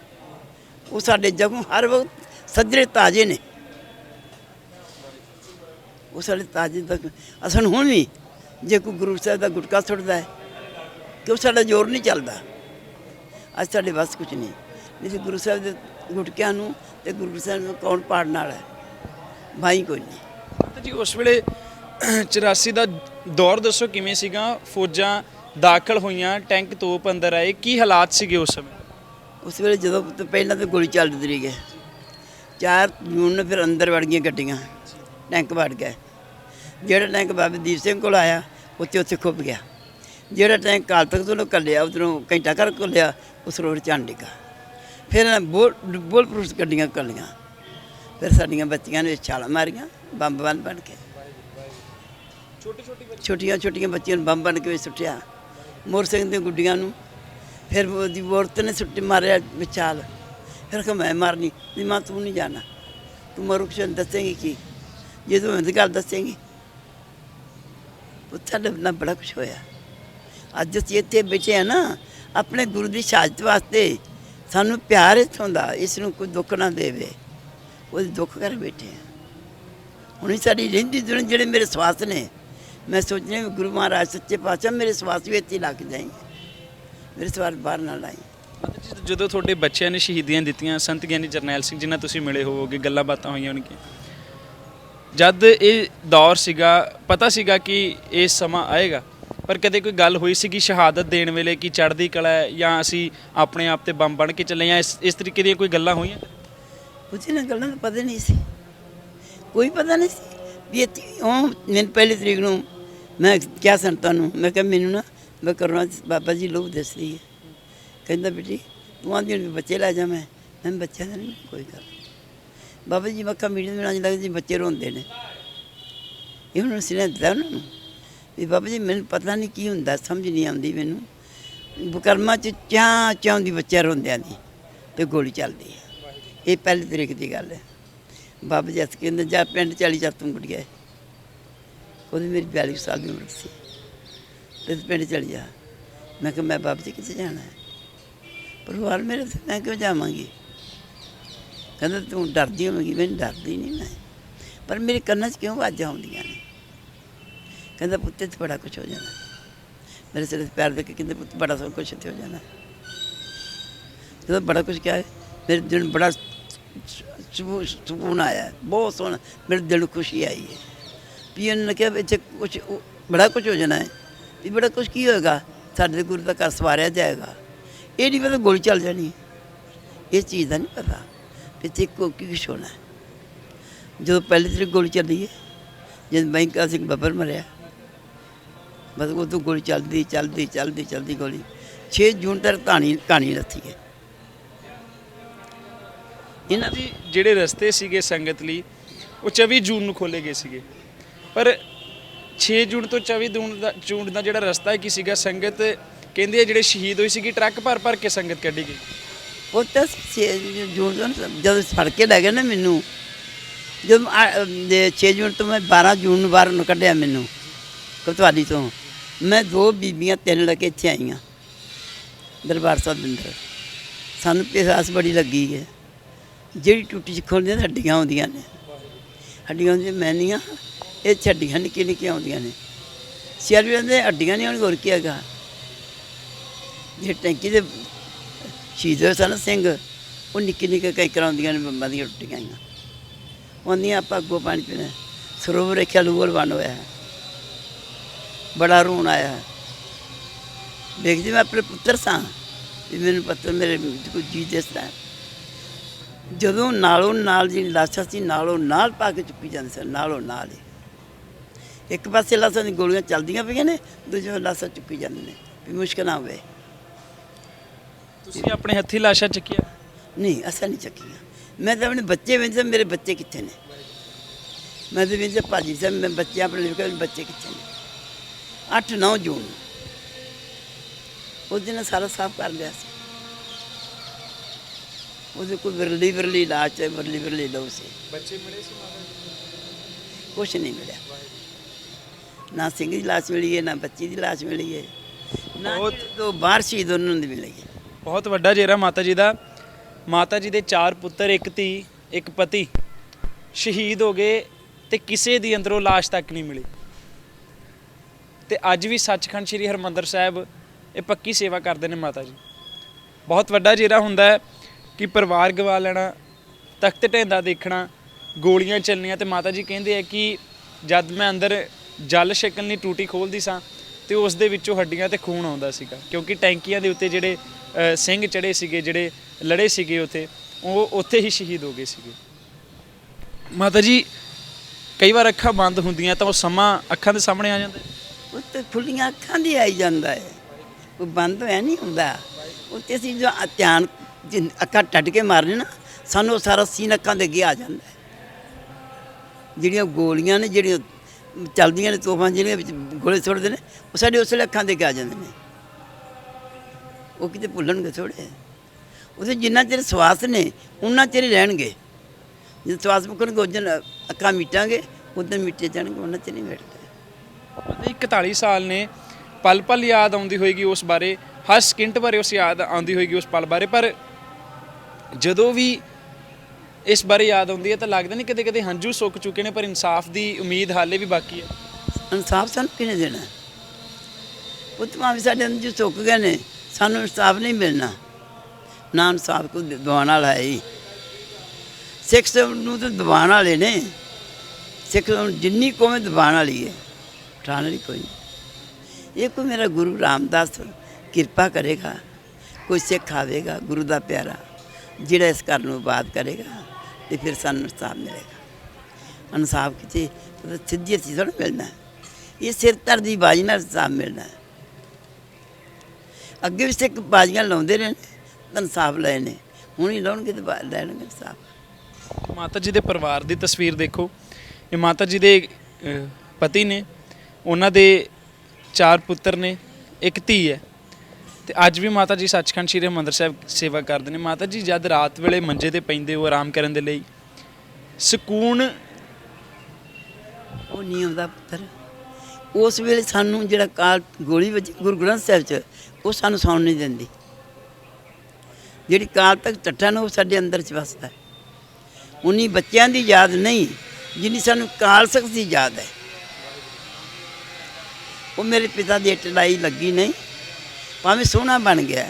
ਉਹ ਸਾਡੇ ਜਗੋਂ ਹਰ ਵਕਤ ਸੱਜਰੇ ਤਾਜ਼ੇ ਨੇ। ਉਹ ਸਾਡੇ ਤਾਜ਼ੇ ਤੱਕ ਅਸਨ ਹੁਣ ਵੀ ਜੇ ਕੋਈ ਗੁਰੂ ਸਾਹਿਬ ਦਾ ਗੁਟਕਾ ਸੁੱਟਦਾ ਹੈ ਕਿ ਉਹ ਸਾਡਾ ਜ਼ੋਰ ਨਹੀਂ ਚੱਲਦਾ। ਅੱਜ ਸਾਡੇ ਬਸ ਕੁਝ ਨਹੀਂ। ਨਹੀਂ ਗੁਰੂ ਸਾਹਿਬ ਦੇ ਗੁਟਕਿਆਂ ਨੂੰ ਤੇ ਗੁਰੂ ਸਾਹਿਬ ਨੂੰ ਕੌਣ ਪਾੜਨ ਵਾਲਾ ਹੈ? ਭਾਈ ਕੋਈ ਨਹੀਂ। ਮਾਤਾ ਜੀ ਉਸ ਵੇਲੇ 84 ਦਾ ਦੌਰ ਦੱਸੋ ਕਿਵੇਂ ਸੀਗਾ? ਫੌਜਾਂ ਦਾਖਲ ਹੋਈਆਂ ਟੈਂਕ ਤੋਪ ਅੰਦਰ ਆਏ ਕੀ ਹਾਲਾਤ ਸੀਗੇ ਉਸ ਸਮੇਂ? ਉਸ ਵੇਲੇ ਜਦੋਂ ਤੋਂ ਪਹਿਲਾਂ ਤਾਂ ਗੋਲੀ ਚੱਲਦੀ ਰਹੀ ਹੈ 4 ਜੂਨ ਨੂੰ ਫਿਰ ਅੰਦਰ ਵੜ ਗਈਆਂ ਗੱਡੀਆਂ। ਟੈਂਕ ਵੜ ਗਏ ਜਿਹੜਾ ਟੈਂਕ ਬਾਬਾ ਦੀਪ ਸਿੰਘ ਕੋਲ ਆਇਆ ਉੱਥੇ ਉੱਥੇ ਖੁੱਭ ਗਿਆ। ਜਿਹੜਾ ਟੈਂਕ ਕਾਲ ਤੱਕ ਤੋਂ ਕੱਲਿਆ ਉਧਰੋਂ ਘੰਟਾ ਕਰ ਕੋਲਿਆ ਉਸ ਰੋਡ ਚਾਂਡੀਗਾ ਫਿਰ ਇਹਨਾਂ ਬੋਲ ਬੋਲ ਪ੍ਰੂਫ ਗੱਡੀਆਂ ਕੱਲੀਆਂ ਫਿਰ ਸਾਡੀਆਂ ਬੱਚੀਆਂ ਨੇ ਛਾਲਾਂ ਮਾਰੀਆਂ, ਬੰਬ ਬੰਨ ਬਣ ਕੇ। ਛੋਟੇ ਛੋਟੇ ਛੋਟੀਆਂ ਛੋਟੀਆਂ ਬੱਚੀਆਂ ਨੂੰ ਬੰਬ ਬਣ ਕੇ ਵਿੱਚ ਸੁੱਟਿਆ। ਮੋਰ ਸਿੰਘ ਦੀਆਂ ਗੁੱਡੀਆਂ ਨੂੰ। ਫਿਰ ਉਹਦੀ ਔਰਤ ਨੇ ਸੁੱਟੀ ਮਾਰਿਆ ਵਿਚਾਲ ਫਿਰ ਕਿ ਮੈਂ ਮਾਰਨੀ, ਨਹੀਂ ਮਾਂ, ਤੂੰ ਨਹੀਂ ਜਾਣਾ। ਤੂੰ ਮਰੂ ਦੱਸੇਂਗੀ ਕੀ? ਜੇ ਤੂੰ ਇੰਦ ਗੱਲ ਦੱਸੇਂਗੀ ਉਹ ਸਾਡੇ ਨਾਲ ਬੜਾ ਕੁਛ ਹੋਇਆ। ਅੱਜ ਅਸੀਂ ਇੱਥੇ ਬੈਠੇ ਆ ਨਾ, ਆਪਣੇ ਗੁਰੂ ਦੀ ਸ਼ਹਾਦਤ ਵਾਸਤੇ ਸਾਨੂੰ ਪਿਆਰ ਇੱਥੋਂ ਦਾ, ਇਸ ਨੂੰ ਕੋਈ ਦੁੱਖ ਨਾ ਦੇਵੇ। ਉਹ ਦੁੱਖ ਕਰ ਬੈਠੇ ਆ। ਹੁਣ ਸਾਡੀ ਰਹਿੰਦੀ ਦੁਨੀਆ ਜਿਹੜੇ ਮੇਰੇ ਸਵਾਸ ਨੇ, ਮੈਂ ਸੋਚਦੀ ਵੀ ਗੁਰੂ ਮਹਾਰਾਜ ਸੱਚੇ ਪਾਤਸ਼ਾਹ ਮੇਰੇ ਸਵਾਸ ਵੀ ਇੱਥੇ ਹੀ ਲੱਗ ਜਾਏ ਮੇਰੇ ਸਵਾਸ ਬਾਹਰ ਨਾ ਲਾਈ। ਜਦੋਂ ਤੁਹਾਡੇ ਬੱਚਿਆਂ ਨੇ ਸ਼ਹੀਦੀਆਂ ਦਿੱਤੀਆਂ, ਸੰਤ ਗਿਆਨੀ ਜਰਨੈਲ ਸਿੰਘ ਜਿਨ੍ਹਾਂ ਤੁਸੀਂ ਮਿਲੇ ਹੋਵੋਗੇ, ਗੱਲਾਂ ਬਾਤਾਂ ਹੋਈਆਂ ਹੋਣਗੀਆਂ। ਜਦ ਇਹ ਦੌਰ ਸੀਗਾ, ਪਤਾ ਸੀਗਾ ਕਿ ਇਹ ਸਮਾਂ ਆਏਗਾ? ਪਰ ਕਦੇ ਕੋਈ ਗੱਲ ਹੋਈ ਸੀ ਕਿ ਸ਼ਹਾਦਤ ਦੇਣ ਵੇਲੇ ਕਿ ਚੜ੍ਹਦੀ ਕਲਾ ਹੈ ਜਾਂ ਅਸੀਂ ਆਪਣੇ ਆਪ ਤੇ ਬੰਬ ਬਣ ਕੇ ਚੱਲੇ ਜਾਂ ਇਸ ਇਸ ਤਰੀਕੇ ਦੀਆਂ ਕੋਈ ਗੱਲਾਂ ਹੋਈਆਂ? ਕੁਝ ਨਾ ਗੱਲਾਂ ਦਾ ਪਤਾ ਨਹੀਂ ਸੀ। ਕੋਈ ਪਤਾ ਨਹੀਂ ਸੀ ਵੀ ਇਹ ਉਹ ਮੈਨੂੰ ਪਹਿਲੀ ਤਰੀਕ ਨੂੰ ਮੈਂ ਕਿਹਾ ਸੰਤਾਂ ਨੂੰ ਮੈਂ ਕਿਹਾ ਮੈਨੂੰ ਨਾ ਮੈਂ ਕਰਨਾ ਬਾਬਾ ਜੀ ਲੋਭ ਦੱਸਦੀ ਹੈ। ਕਹਿੰਦਾ ਬੇਟੀ, ਤੂੰ ਆਂਦੀ ਵੀ ਬੱਚੇ ਲੈ ਜਾ ਮੈਂ। ਮੈਂ ਬੱਚਿਆਂ ਦਾ ਨਹੀਂ ਕੋਈ ਗੱਲ ਬਾਬਾ ਜੀ ਮੱਕਾ ਮੀਡੀਆ ਦੇ ਨਾਲ ਲੱਗਦਾ ਜੀ ਬੱਚੇ ਰੋਂਦੇ ਨੇ। ਇਹ ਹੁਣ ਸਿਰੇ ਦਿੱਤਾ ਉਹਨਾਂ ਨੂੰ। ਵੀ ਬਾਬਾ ਜੀ, ਮੈਨੂੰ ਪਤਾ ਨਹੀਂ ਕੀ ਹੁੰਦਾ, ਸਮਝ ਨਹੀਂ ਆਉਂਦੀ ਮੈਨੂੰ। ਬਕਰਮਾ ਚ ਚਾਹ ਚਾਹੁੰਦੀ ਬੱਚਾ ਰੋਂਦਿਆਂ ਦੀ ਤੇ ਗੋਲੀ ਚੱਲਦੀ ਹੈ ਇਹ ਪਹਿਲੀ ਤਰੀਕ ਦੀ ਗੱਲ ਹੈ। ਬਾਬਾ ਜੀ ਅਸ ਕਹਿੰਦੇ, ਜਾ ਪਿੰਡ ਚਲੀ ਜਾ, ਤੂੰ ਗੁੜੀਆ ਉਹਦੀ ਮੇਰੀ 42 ਸਾਲ ਦੀ ਉਮਰ ਸੀ। ਤੇ ਪਿੰਡ ਚਲੀ ਜਾ। ਮੈਂ ਕਿਹਾ, ਮੈਂ ਬਾਬਾ ਜੀ ਕਿੱਥੇ ਜਾਣਾ ਹੈ? ਪਰਿਵਾਰ ਮੇਰੇ ਤੇ ਮੈਂ ਕਿਉਂ ਜਾਵਾਂਗੀ? ਕਹਿੰਦਾ, ਤੂੰ ਡਰਦੀ ਹੋਵੇਂਗੀ ਮੈਂ ਡਰਦੀ ਨਹੀਂ ਮੈਂ। ਪਰ ਮੇਰੇ ਕੰਨਾਂ 'ਚ ਕਿਉਂ ਆਵਾਜ਼ਾਂ ਆਉਂਦੀਆਂ ਨੇ? ਕਹਿੰਦਾ ਪੁੱਤੇ ਤੇ ਬੜਾ ਕੁਝ ਹੋ ਜਾਣਾ ਮੇਰੇ ਸਿਰ ਤੇ ਪੈਰ ਦੇ ਕੇ ਕਹਿੰਦੇ ਪੁੱਤ ਬੜਾ ਸਭ ਕੁਝ ਇੱਥੇ ਹੋ ਜਾਣਾ ਜਦੋਂ ਬੜਾ ਕੁਝ ਕਿਹਾ, ਮੇਰੇ ਦਿਲ ਬੜਾ ਸਕੂਨ ਆਇਆ, ਬਹੁਤ ਸੋਹਣਾ, ਮੇਰੇ ਦਿਲ ਨੂੰ ਖੁਸ਼ੀ ਆਈ ਹੈ। ਵੀ ਉਹਨਾਂ ਨੇ ਕਿਹਾ ਵੀ ਇੱਥੇ ਕੁਝ ਬੜਾ ਕੁਝ ਹੋ ਜਾਣਾ ਹੈ। ਵੀ ਬੜਾ ਕੁਝ ਕੀ ਹੋਏਗਾ? ਸਾਡੇ ਗੁਰੂ ਦਾ ਘਰ ਸਵਾਰਿਆ ਜਾਏਗਾ। ਇਹ ਨਹੀਂ ਪਤਾ ਗੋਲੀ ਚੱਲ ਜਾਣੀ ਇਹ ਚੀਜ਼ ਦਾ ਨਹੀਂ ਪਤਾ ਵੀ ਇੱਥੇ ਕੋ ਕੀ ਕੁਛ ਹੋਣਾ ਜਦੋਂ ਪਹਿਲੀ ਤਰੀਕ ਗੋਲੀ ਚੱਲੀ ਹੈ, ਜਦ ਬੈਂਕਾ ਸਿੰਘ ਬੱਬਰ ਮਰਿਆ। ਬਸ ਉਹ ਤੋਂ ਗੋਲੀ ਚੱਲਦੀ ਚੱਲਦੀ ਚੱਲਦੀ ਚੱਲਦੀ ਗੋਲੀ। 6 ਜੂਨ ਤੱਕ ਕਹਾਣੀ ਕਹਾਣੀ ਲੱਥੀ ਹੈ। ਇਹਨਾਂ ਜੀ ਜਿਹੜੇ ਰਸਤੇ ਸੀਗੇ ਸੰਗਤ ਲਈ ਉਹ 24 ਜੂਨ ਨੂੰ ਖੋਲੇ ਗਏ ਸੀਗੇ। ਪਰ 6 ਜੂਨ ਤੋਂ 24 ਜੂਨ ਦਾ ਜੂਨ ਦਾ ਜਿਹੜਾ ਰਸਤਾ ਹੈ ਕੀ ਸੀਗਾ ਸੰਗਤ ਕਹਿੰਦੇ ਆ ਜਿਹੜੇ ਸ਼ਹੀਦ ਹੋਈ ਸੀਗੀ ਟਰੱਕ ਭਰ ਭਰ ਕੇ ਸੰਗਤ ਕੱਢੀ ਗਈ। ਉਹ ਤਾਂ ਛੇ ਜੂਨ ਤੋਂ ਜਦੋਂ ਫੜ ਕੇ ਲੈ ਗਏ ਨਾ ਮੈਨੂੰ ਜਦੋਂ 6 ਜੂਨ ਤੋਂ ਮੈਂ 12 ਜੂਨ ਨੂੰ ਬਾਹਰ ਨੂੰ ਕੱਢਿਆ ਮੈਨੂੰ ਕਤਵਾਲੀ ਤੋਂ। ਮੈਂ ਦੋ ਬੀਬੀਆਂ, ਤਿੰਨ ਲੈ ਕੇ ਇੱਥੇ ਆਈਆਂ ਦਰਬਾਰ ਸਾਹਿਬ ਦੇ ਅੰਦਰ। ਸਾਨੂੰ ਪਿਆਸ ਬੜੀ ਲੱਗੀ ਹੈ। ਜਿਹੜੀ ਟੁੱਟੀ ਚ ਖੋਲਦੀਆਂ ਹੱਡੀਆਂ ਆਉਂਦੀਆਂ ਨੇ। ਹੱਡੀਆਂ ਹੁੰਦੀਆਂ ਮੈਨੀਆਂ ਇਹ 'ਚ ਹੱਡੀਆਂ ਨਿੱਕੀਆਂ ਨਿੱਕੀਆਂ ਆਉਂਦੀਆਂ ਨੇ। ਸਿਰ ਵੀ ਹੱਡੀਆਂ ਨਹੀਂ ਆਉਣ ਹੋਰ ਕੀ ਹੈਗਾ? ਜੇ ਟੈਂਕੀ ਦੇ ਸ਼ਹੀਦ ਹੋਏ ਸਨ ਸਿੰਘ, ਉਹ ਨਿੱਕੇ ਨਿੱਕੇ ਕਈ ਕਰਾਉਂਦੀਆਂ ਨੇ, ਬੰਬਾਂ ਦੀਆਂ ਟੁੱਟੀਆਂ ਆਈਆਂ। ਉਹਨੀਆਂ ਆਪਾਂ ਅੱਗੋਂ ਪਾਣੀ ਪੀਣਾ। ਸਰੋਵਰ ਰੱਖਿਆ ਲੂਵਲ ਬਣ ਹੋਇਆ ਹੈ। ਬੜਾ ਰੋਣ ਆਇਆ ਹੈ। ਵੇਖਦੀ ਮੈਂ ਆਪਣੇ ਪੁੱਤਰ ਸਾਂ। ਵੀ ਮੈਨੂੰ ਪਤਾ ਮੇਰੇ ਕੋਈ ਜੀ ਦਿਸਦਾ। ਜਦੋਂ ਨਾਲੋਂ ਨਾਲ ਜੀ ਲਾਸ਼ਾਂ ਸੀ ਨਾਲੋਂ ਨਾਲ ਪਾ ਕੇ ਚੁੱਕੀ ਜਾਂਦੇ ਸਨ ਨਾਲੋਂ ਨਾਲ ਹੀ। ਇੱਕ ਪਾਸੇ ਲਾਸ਼ਾਂ ਦੀਆਂ ਗੋਲੀਆਂ ਚੱਲਦੀਆਂ ਪਈਆਂ ਨੇ ਦੂਜੇ ਪਾਸੇ ਲਾਸ਼ਾਂ ਚੁੱਕੀ ਜਾਂਦੇ ਨੇ ਵੀ ਮੁਸ਼ਕਲ ਨਾ ਹੋਵੇ। ਤੁਸੀਂ ਆਪਣੇ ਹੱਥੀ ਲਾਸ਼ਾਂ ਚੱਕੀਆਂ? ਨਹੀਂ ਅਸਾਂ ਨਹੀਂ ਚੱਕੀਆਂ। ਮੈਂ ਤਾਂ ਆਪਣੇ ਬੱਚੇ ਵੇਂਦੇ ਮੇਰੇ ਬੱਚੇ ਕਿੱਥੇ ਨੇ? ਮੈਂ ਤਾਂ ਵੇਂਦੇ ਭਾਜੀ ਸਾਹਿਬ ਮੈਂ ਬੱਚੇ ਆਪਣੇ ਲਿਖ ਬੱਚੇ ਕਿੱਥੇ ਨੇ? 8 9 ਜੂਨ। ਨੂੰ। ਉਸ ਦਿਨ ਸਾਰਾ ਸਾਫ਼ ਕਰ ਲਿਆ ਸੀ। ਉਹਦੇ ਕੋਈ ਵਿਰਲੀ ਵਿਰਲੀ ਲਾਸ਼ ਹੈ ਵਿਰਲੀ ਵਿਰਲੀ ਲੋ ਸੀ। ਬੱਚੇ ਮਿਲੇ ਸੀ ਕੁਛ ਨਹੀਂ ਮਿਲਿਆ। ਨਾ ਸਿੰਘ ਦੀ ਲਾਸ਼ ਮਿਲੀ ਹੈ ਨਾ ਬੱਚੀ ਦੀ ਲਾਸ਼ ਮਿਲੀ ਹੈ। ਨਾ ਦੋ ਬਾਹਰ ਸ਼ਹੀਦ ਉਹਨਾਂ ਨੂੰ ਮਿਲੀ ਹੈ ਬਹੁਤ ਵੱਡਾ ਜੇਰਾ ਮਾਤਾ ਜੀ ਦਾ। ਮਾਤਾ ਜੀ ਦੇ ਚਾਰ ਪੁੱਤਰ ਇੱਕ ਧੀ ਇੱਕ ਪਤੀ। ਸ਼ਹੀਦ ਹੋ ਗਏ ਤੇ ਕਿਸੇ ਦੀ ਅੰਦਰੋਂ ਲਾਸ਼ ਤੱਕ ਨਹੀਂ ਮਿਲੀ। ਤੇ ਅੱਜ ਵੀ ਸੱਚਖੰਡ ਸ੍ਰੀ ਹਰਮੰਦਰ ਸਾਹਿਬ ਇਹ ਪੱਕੀ ਸੇਵਾ ਕਰਦੇ ਨੇ ਮਾਤਾ ਜੀ। ਬਹੁਤ ਵੱਡਾ ਜੇਰਾ ਹੁੰਦਾ ਹੈ ਕਿ ਪਰਿਵਾਰ ਗਵਾ ਲੈਣਾ, ਤਖਤ ਢਹਿੰਦਾ ਦੇਖਣਾ, ਗੋਲੀਆਂ ਚੱਲਣੀਆਂ ਤੇ ਮਾਤਾ ਜੀ ਕਹਿੰਦੇ ਆ ਕਿ ਜਦ ਮੈਂ ਅੰਦਰ ਜਲ ਛਕਣ ਲਈ ਟੂਟੀ ਖੋਲਦੀ ਸਾਂ ਤੇ ਉਸ ਦੇ ਵਿੱਚੋਂ ਹੱਡੀਆਂ ਤੇ ਖੂਨ ਆਉਂਦਾ ਸੀਗਾ ਕਿਉਂਕਿ ਟੈਂਕੀਆਂ ਦੇ ਉੱਤੇ ਜਿਹੜੇ ਸਿੰਘ ਚੜੇ ਸੀਗੇ, ਜਿਹੜੇ ਲੜੇ ਸੀਗੇ ਉੱਥੇ, ਉਹ ਉੱਥੇ ਹੀ ਸ਼ਹੀਦ ਹੋ ਗਏ ਸੀਗੇ। ਮਾਤਾ ਜੀ, ਕਈ ਵਾਰ ਅੱਖਾਂ ਬੰਦ ਹੁੰਦੀਆਂ ਤਾਂ ਉਹ ਸਮਾਂ ਅੱਖਾਂ ਦੇ ਸਾਹਮਣੇ ਆ ਜਾਂਦਾ ਹੈ। ਉਹ ਤੇ ਖੁੱਲੀਆਂ ਅੱਖਾਂ ਦੀ ਆਈ ਜਾਂਦਾ ਹੈ। ਉਹ ਬੰਦ ਹੋਇਆ ਨਹੀਂ ਹੁੰਦਾ। ਉਹ ਤੇ ਅਸੀਂ ਜੋ ਧਿਆਨ ਜੇ ਅੱਖਾਂ ਟੱਟ ਕੇ ਮਾਰਨੇ ਨਾ, ਸਾਨੂੰ ਉਹ ਸਾਰਾ ਸੀਨ ਅੱਖਾਂ ਦੇ ਅੱਗੇ ਆ ਜਾਂਦਾ ਹੈ। ਜਿਹੜੀਆਂ ਗੋਲੀਆਂ ਨੇ, ਜਿਹੜੀਆਂ ਚੱਲਦੀਆਂ ਨੇ ਤੋਫਾਂ ਜਿਹੜੀਆਂ ਵਿੱਚ ਗੋਲੇ ਸੁੱਟਦੇ ਨੇ, ਉਹ ਸਾਡੇ ਉਸ ਵੇਲੇ ਅੱਖਾਂ ਦੇ ਅੱਗੇ ਆ ਜਾਂਦੇ ਨੇ। ਉਹ ਕਿਤੇ ਭੁੱਲਣਗੇ ਥੋੜੇ ਉਹਦੇ ਜਿੰਨਾ ਚਿਰ ਸਵਾਸ ਨੇ ਉਹਨਾਂ ਚਿਰ ਰਹਿਣਗੇ। ਜੇ ਸਵਾਸ ਮੁੱਕਣਗੇ, ਉਸ ਅੱਖਾਂ ਮੀਟਾਂਗੇ ਉਦੋਂ ਮਿੱਟੇ ਜਾਣਗੇ ਉਹਨਾਂ ਚਿਰ ਨਹੀਂ ਮਿਟਦੇ। ਤੇ 41 ਸਾਲ ਨੇ, ਪਲ ਪਲ ਯਾਦ ਆਉਂਦੀ ਹੋਏਗੀ ਉਸ ਬਾਰੇ, ਹਰ ਸਕਿੰਟ ਬਾਰੇ ਉਸ ਯਾਦ ਆਉਂਦੀ ਹੋਏਗੀ ਉਸ ਪਲ ਬਾਰੇ, ਪਰ ਜਦੋਂ ਵੀ ਇਸ ਬਾਰੇ ਯਾਦ ਆਉਂਦੀ ਹੈ ਤਾਂ ਲੱਗਦਾ ਨਹੀਂ ਕਿਤੇ ਕਦੇ ਹੰਝੂ ਸੁੱਕ ਚੁੱਕੇ ਨੇ, ਪਰ ਇਨਸਾਫ ਦੀ ਉਮੀਦ ਹਾਲੇ ਵੀ ਬਾਕੀ ਹੈ। ਇਨਸਾਫ ਸਾਨੂੰ ਕਿਹਨੇ ਦੇਣਾ? ਪੁੱਤਮਾਂ ਵੀ ਸਾਡੇ ਅੰਦਰ ਸੁੱਕ ਗਏ ਨੇ, ਸਾਨੂੰ ਇਨਸਾਫ ਨਹੀਂ ਮਿਲਣਾ। ਨਾ ਇਨਸਾਫ ਕੋਈ ਦਿਵਾਉਣ ਵਾਲਾ ਹੈ ਹੀ। ਸਿੱਖ ਨੂੰ ਤਾਂ ਦਿਵਾਉਣ ਵਾਲੇ ਨੇ। ਸਿੱਖ ਜਿੰਨੀ ਕੌਮ ਦਿਵਾਉਣ ਵਾਲੀ ਹੈ। ਉਠਾਉਣ ਵਾਲੀ ਕੋਈ। ਇਹ ਕੋਈ ਮੇਰਾ ਗੁਰੂ ਰਾਮਦਾਸ ਕਿਰਪਾ ਕਰੇਗਾ, ਕੋਈ ਸਿੱਖ ਆਵੇਗਾ ਗੁਰੂ ਦਾ ਪਿਆਰਾ, ਜਿਹੜਾ ਇਸ ਘਰ ਨੂੰ ਆਬਾਦ ਕਰੇਗਾ ਤੇ ਫਿਰ ਸਾਨੂੰ ਇਨਸਾਫ ਮਿਲੇਗਾ। ਇਨਸਾਫ ਕਿਤੇ ਸਿੱਧੀ ਅਸੀਂ ਥੋੜ੍ਹਾ ਮਿਲਣਾ। ਇਹ ਸਿਰ ਧਰ ਦੀ ਬਾਜੀ ਨਾਲ ਇਨਸਾਫ ਮਿਲਣਾ। ਅੱਗੇ ਵੀ ਸਿੱਖ ਬਾਜੀਆਂ ਲਾਉਂਦੇ ਰਹੇ ਨੇ, ਇਨਸਾਫ ਲਏ ਨੇ। ਹੁਣ ਹੀ ਲਾਉਣਗੇ ਤੇ ਲੈਣਗੇ ਇਨਸਾਫ। ਮਾਤਾ ਜੀ ਦੇ ਪਰਿਵਾਰ ਦੀ ਤਸਵੀਰ ਦੇਖੋ। ਇਹ ਮਾਤਾ ਜੀ ਦੇ ਪਤੀ ਨੇ ਉਹਨਾਂ ਦੇ ਚਾਰ ਪੁੱਤਰ ਨੇ, ਇੱਕ ਧੀ ਹੈ। ਤੇ ਅੱਜ ਵੀ ਮਾਤਾ ਜੀ ਸੱਚਖੰਡ ਸ੍ਰੀ ਹਰਿਮੰਦਰ ਸਾਹਿਬ ਸੇਵਾ ਕਰਦੇ ਨੇ। ਮਾਤਾ ਜੀ ਜਦ ਰਾਤ ਵੇਲੇ ਮੰਜੇ ਤੇ ਪੈਂਦੇ ਹੋ ਆਰਾਮ ਕਰਨ ਦੇ ਲਈ, ਸਕੂਨ ਉਹ ਨਹੀਂ ਆਉਂਦਾ ਪੁੱਤਰ। ਉਸ ਵੇਲੇ ਸਾਨੂੰ ਜਿਹੜਾ ਕਾਲ ਗੋਲੀ ਵੱਜੀ, ਗੁਰੂ ਗ੍ਰੰਥ ਸਾਹਿਬ 'ਚ, ਉਹ ਸਾਨੂੰ ਸੌਣ ਨਹੀਂ ਦਿੰਦੀ। ਜਿਹੜੀ ਕਾਲ ਤੱਕ ਟੱਟਾ ਨਾ, ਉਹ ਸਾਡੇ ਅੰਦਰ 'ਚ ਵਸਦਾ। ਉਨੀ ਬੱਚਿਆਂ ਦੀ ਯਾਦ ਨਹੀਂ, ਜਿੰਨੀ ਸਾਨੂੰ ਕਾਲ ਸਖਤ ਦੀ ਯਾਦ ਹੈ। ਉਹ ਮੇਰੇ ਪਿਤਾ ਦੀ ਟਲਾਈ ਲੱਗੀ ਨਹੀਂ, ਭਾਵੇਂ ਸੋਹਣਾ ਬਣ ਗਿਆ,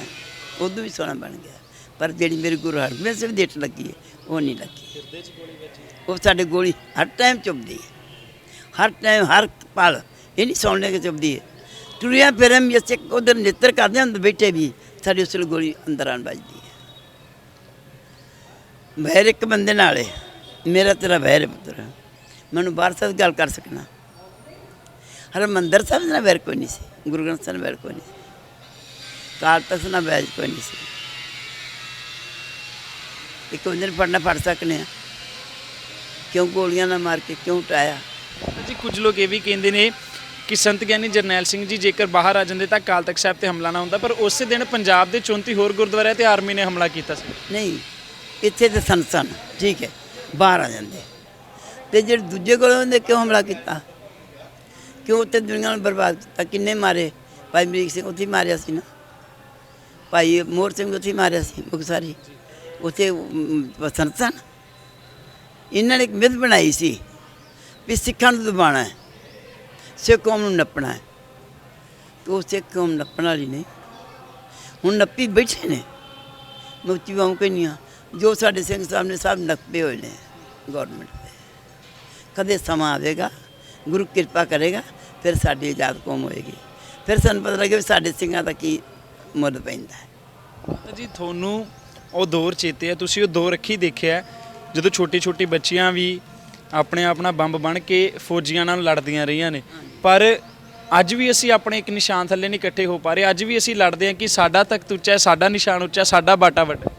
ਉਦੋਂ ਵੀ ਸੋਹਣਾ ਬਣ ਗਿਆ, ਪਰ ਜਿਹੜੀ ਮੇਰੇ ਗੁਰੂ ਹਰਗੋਬਿੰਦ ਸਿੰਘ ਦੀ ਇੱਟ ਲੱਗੀ ਹੈ, ਉਹ ਨਹੀਂ ਲੱਗੀ। ਉਹ ਸਾਡੇ ਗੋਲੀ ਹਰ ਟਾਈਮ ਚੁੱਭਦੀ ਹੈ। ਹਰ ਟਾਈਮ, ਹਰ ਪਲ ਇਹ ਨਹੀਂ ਸੁਣ ਕੇ ਚੁੱਭਦੀ ਹੈ। ਤੁਰਿਆ ਫਿਰਾਂ ਵੀ ਅਸੀਂ ਉਧਰ ਨਿੱਤਰ ਕਰਦੇ ਹਾਂ ਅੰਦਰ ਬੈਠੇ ਵੀ ਸਾਡੀ ਉਸ ਵੇਲੇ ਗੋਲੀ ਅੰਦਰ ਆਣ ਵੱਜਦੀ ਹੈ। ਵੈਰ ਇੱਕ ਬੰਦੇ ਨਾਲ ਹੈ, ਮੇਰਾ ਤੇਰਾ ਵੈਰ ਹੈ। ਪੁੱਤਰ ਮੈਨੂੰ ਬਾਹਰ ਸਾਹਿਬ ਗੱਲ ਕਰ ਸਕਣਾ। ਹਰਿਮੰਦਰ ਸਾਹਿਬ ਨਾਲ ਵੈਰ ਕੋਈ ਨਹੀਂ ਸੀ ਗੁਰੂ ਗ੍ਰੰਥ ਸਾਹਿਬ ਨਾਲ ਵੈਰ ਕੋਈ ਨਹੀਂ ਸੀ। ਕਾਲ ਤਖਤ ਨਾਲ ਵੈਰ ਕੋਈ ਨਹੀਂ ਸੀ। ਇੱਕ ਬੰਦੇ ਨੂੰ ਫੜਨਾ ਫੜ ਸਕਨੇ ਆ ਕਿਉਂ ਗੋਲੀਆਂ ਨਾਲ ਮਾਰ ਕੇ ਕਿਉਂ ਟਾਇਆ ਜੀ ਕੁਝ ਲੋਕ ਇਹ ਵੀ ਕਹਿੰਦੇ ਨੇ ਕਿ ਸੰਤ ਗਿਆਨੀ ਜਰਨੈਲ ਸਿੰਘ ਜੀ ਜੇਕਰ ਬਾਹਰ ਆ ਜਾਂਦੇ ਤਾਂ ਕਾਲ ਤਖਤ ਸਾਹਿਬ ਤੇ ਹਮਲਾ ਨਾ ਹੁੰਦਾ ਪਰ ਉਸੇ ਦਿਨ ਪੰਜਾਬ ਦੇ 34 ਹੋਰ ਗੁਰਦੁਆਰਿਆਂ ਤੇ ਆਰਮੀ ਨੇ ਹਮਲਾ ਕੀਤਾ ਸੀ। ਨਹੀਂ ਇੱਥੇ ਤੇ ਸੰਸਨ ਠੀਕ ਹੈ ਬਾਹਰ ਆ ਜਾਂਦੇ। ਤੇ ਜਿਹੜੇ ਦੂਜੇ ਕੋਲ ਹੁੰਦੇ ਕਿਉਂ ਹਮਲਾ ਕੀਤਾ? ਕਿਉਂ ਉੱਥੇ ਦੁਨੀਆ ਨੂੰ ਬਰਬਾਦ ਕੀਤਾ? ਕਿੰਨੇ ਮਾਰੇ? ਭਾਈ ਮਰੀਕ ਸਿੰਘ ਉੱਥੇ ਮਾਰਿਆ ਸੀ ਨਾ। ਭਾਈ ਮੋਹਰ ਸਿੰਘ ਉੱਥੇ ਮਾਰਿਆ ਸੀ ਮੁਕਸਾਰੀ ਉੱਥੇ ਅਮ, ਸੰਸਨ ਇਹਨਾਂ ਨੇ ਇੱਕ ਮਿੱਥ ਬਣਾਈ ਸੀ ਵੀ ਸਿੱਖਾਂ ਨੂੰ ਦਬਾਣਾ ਹੈ। ਸਿੱਖ ਕੌਮ ਨੂੰ ਨੱਪਣਾ ਹੈ। ਤੇ ਉਹ ਸਿੱਖ ਕੌਮ ਨੱਪਣ ਵਾਲੀ ਨਹੀਂ ਹੁਣ ਨੱਪੀ ਬੈਠੇ ਨੇ। ਮੁਕਤੀ ਵਾਂਗ ਕਹਿੰਦੀਆਂ ਜੋ ਸਾਡੇ ਸਿੰਘ ਸਾਹਿਬ ਨੇ ਸਭ ਨੱਪੇ ਹੋਏ ਨੇ ਗਵਰਨਮੈਂਟ ਦੇ। ਕਦੇ ਸਮਾਂ ਆਵੇਗਾ ਗੁਰੂ ਕਿਰਪਾ ਕਰੇਗਾ। ਫਿਰ ਸਾਡੀ ਆਜ਼ਾਦ ਕੌਮ ਹੋਏਗੀ। ਫਿਰ ਸਾਨੂੰ ਪਤਾ ਲੱਗੇਗਾ ਵੀ ਸਾਡੇ ਸਿੰਘਾਂ ਦਾ ਕੀ ਮੁੱਲ ਪੈਂਦਾ ਹੈ। ਮਾਤਾ ਜੀ ਤੁਹਾਨੂੰ ਉਹ ਦੌਰ ਚੇਤੇ ਆ ਤੁਸੀਂ ਉਹ ਦੌਰ ਅੱਖੀ ਦੇਖਿਆ ਹੈ, ਜਦੋਂ ਛੋਟੀ ਛੋਟੀ ਬੱਚੀਆਂ ਵੀ ਆਪਣੇ ਆਪਣਾ ਬੰਬ ਬਣ ਕੇ ਫੌਜੀਆਂ ਨਾਲ ਲੜਦੀਆਂ ਰਹੀਆਂ ਨੇ। ਪਰ ਅੱਜ ਵੀ ਅਸੀਂ ਆਪਣੇ ਇੱਕ ਨਿਸ਼ਾਨ ਥੱਲੇ ਨਹੀਂ ਇਕੱਠੇ ਹੋ ਪਾ ਰਹੇ। ਅੱਜ ਵੀ ਅਸੀਂ ਲੜਦੇ ਹਾਂ ਕਿ ਸਾਡਾ ਤਖਤ ਉੱਚਾ ਹੈ ਸਾਡਾ ਨਿਸ਼ਾਨ ਉੱਚਾ ਸਾਡਾ ਬਾਟਾ ਵੱਡਾ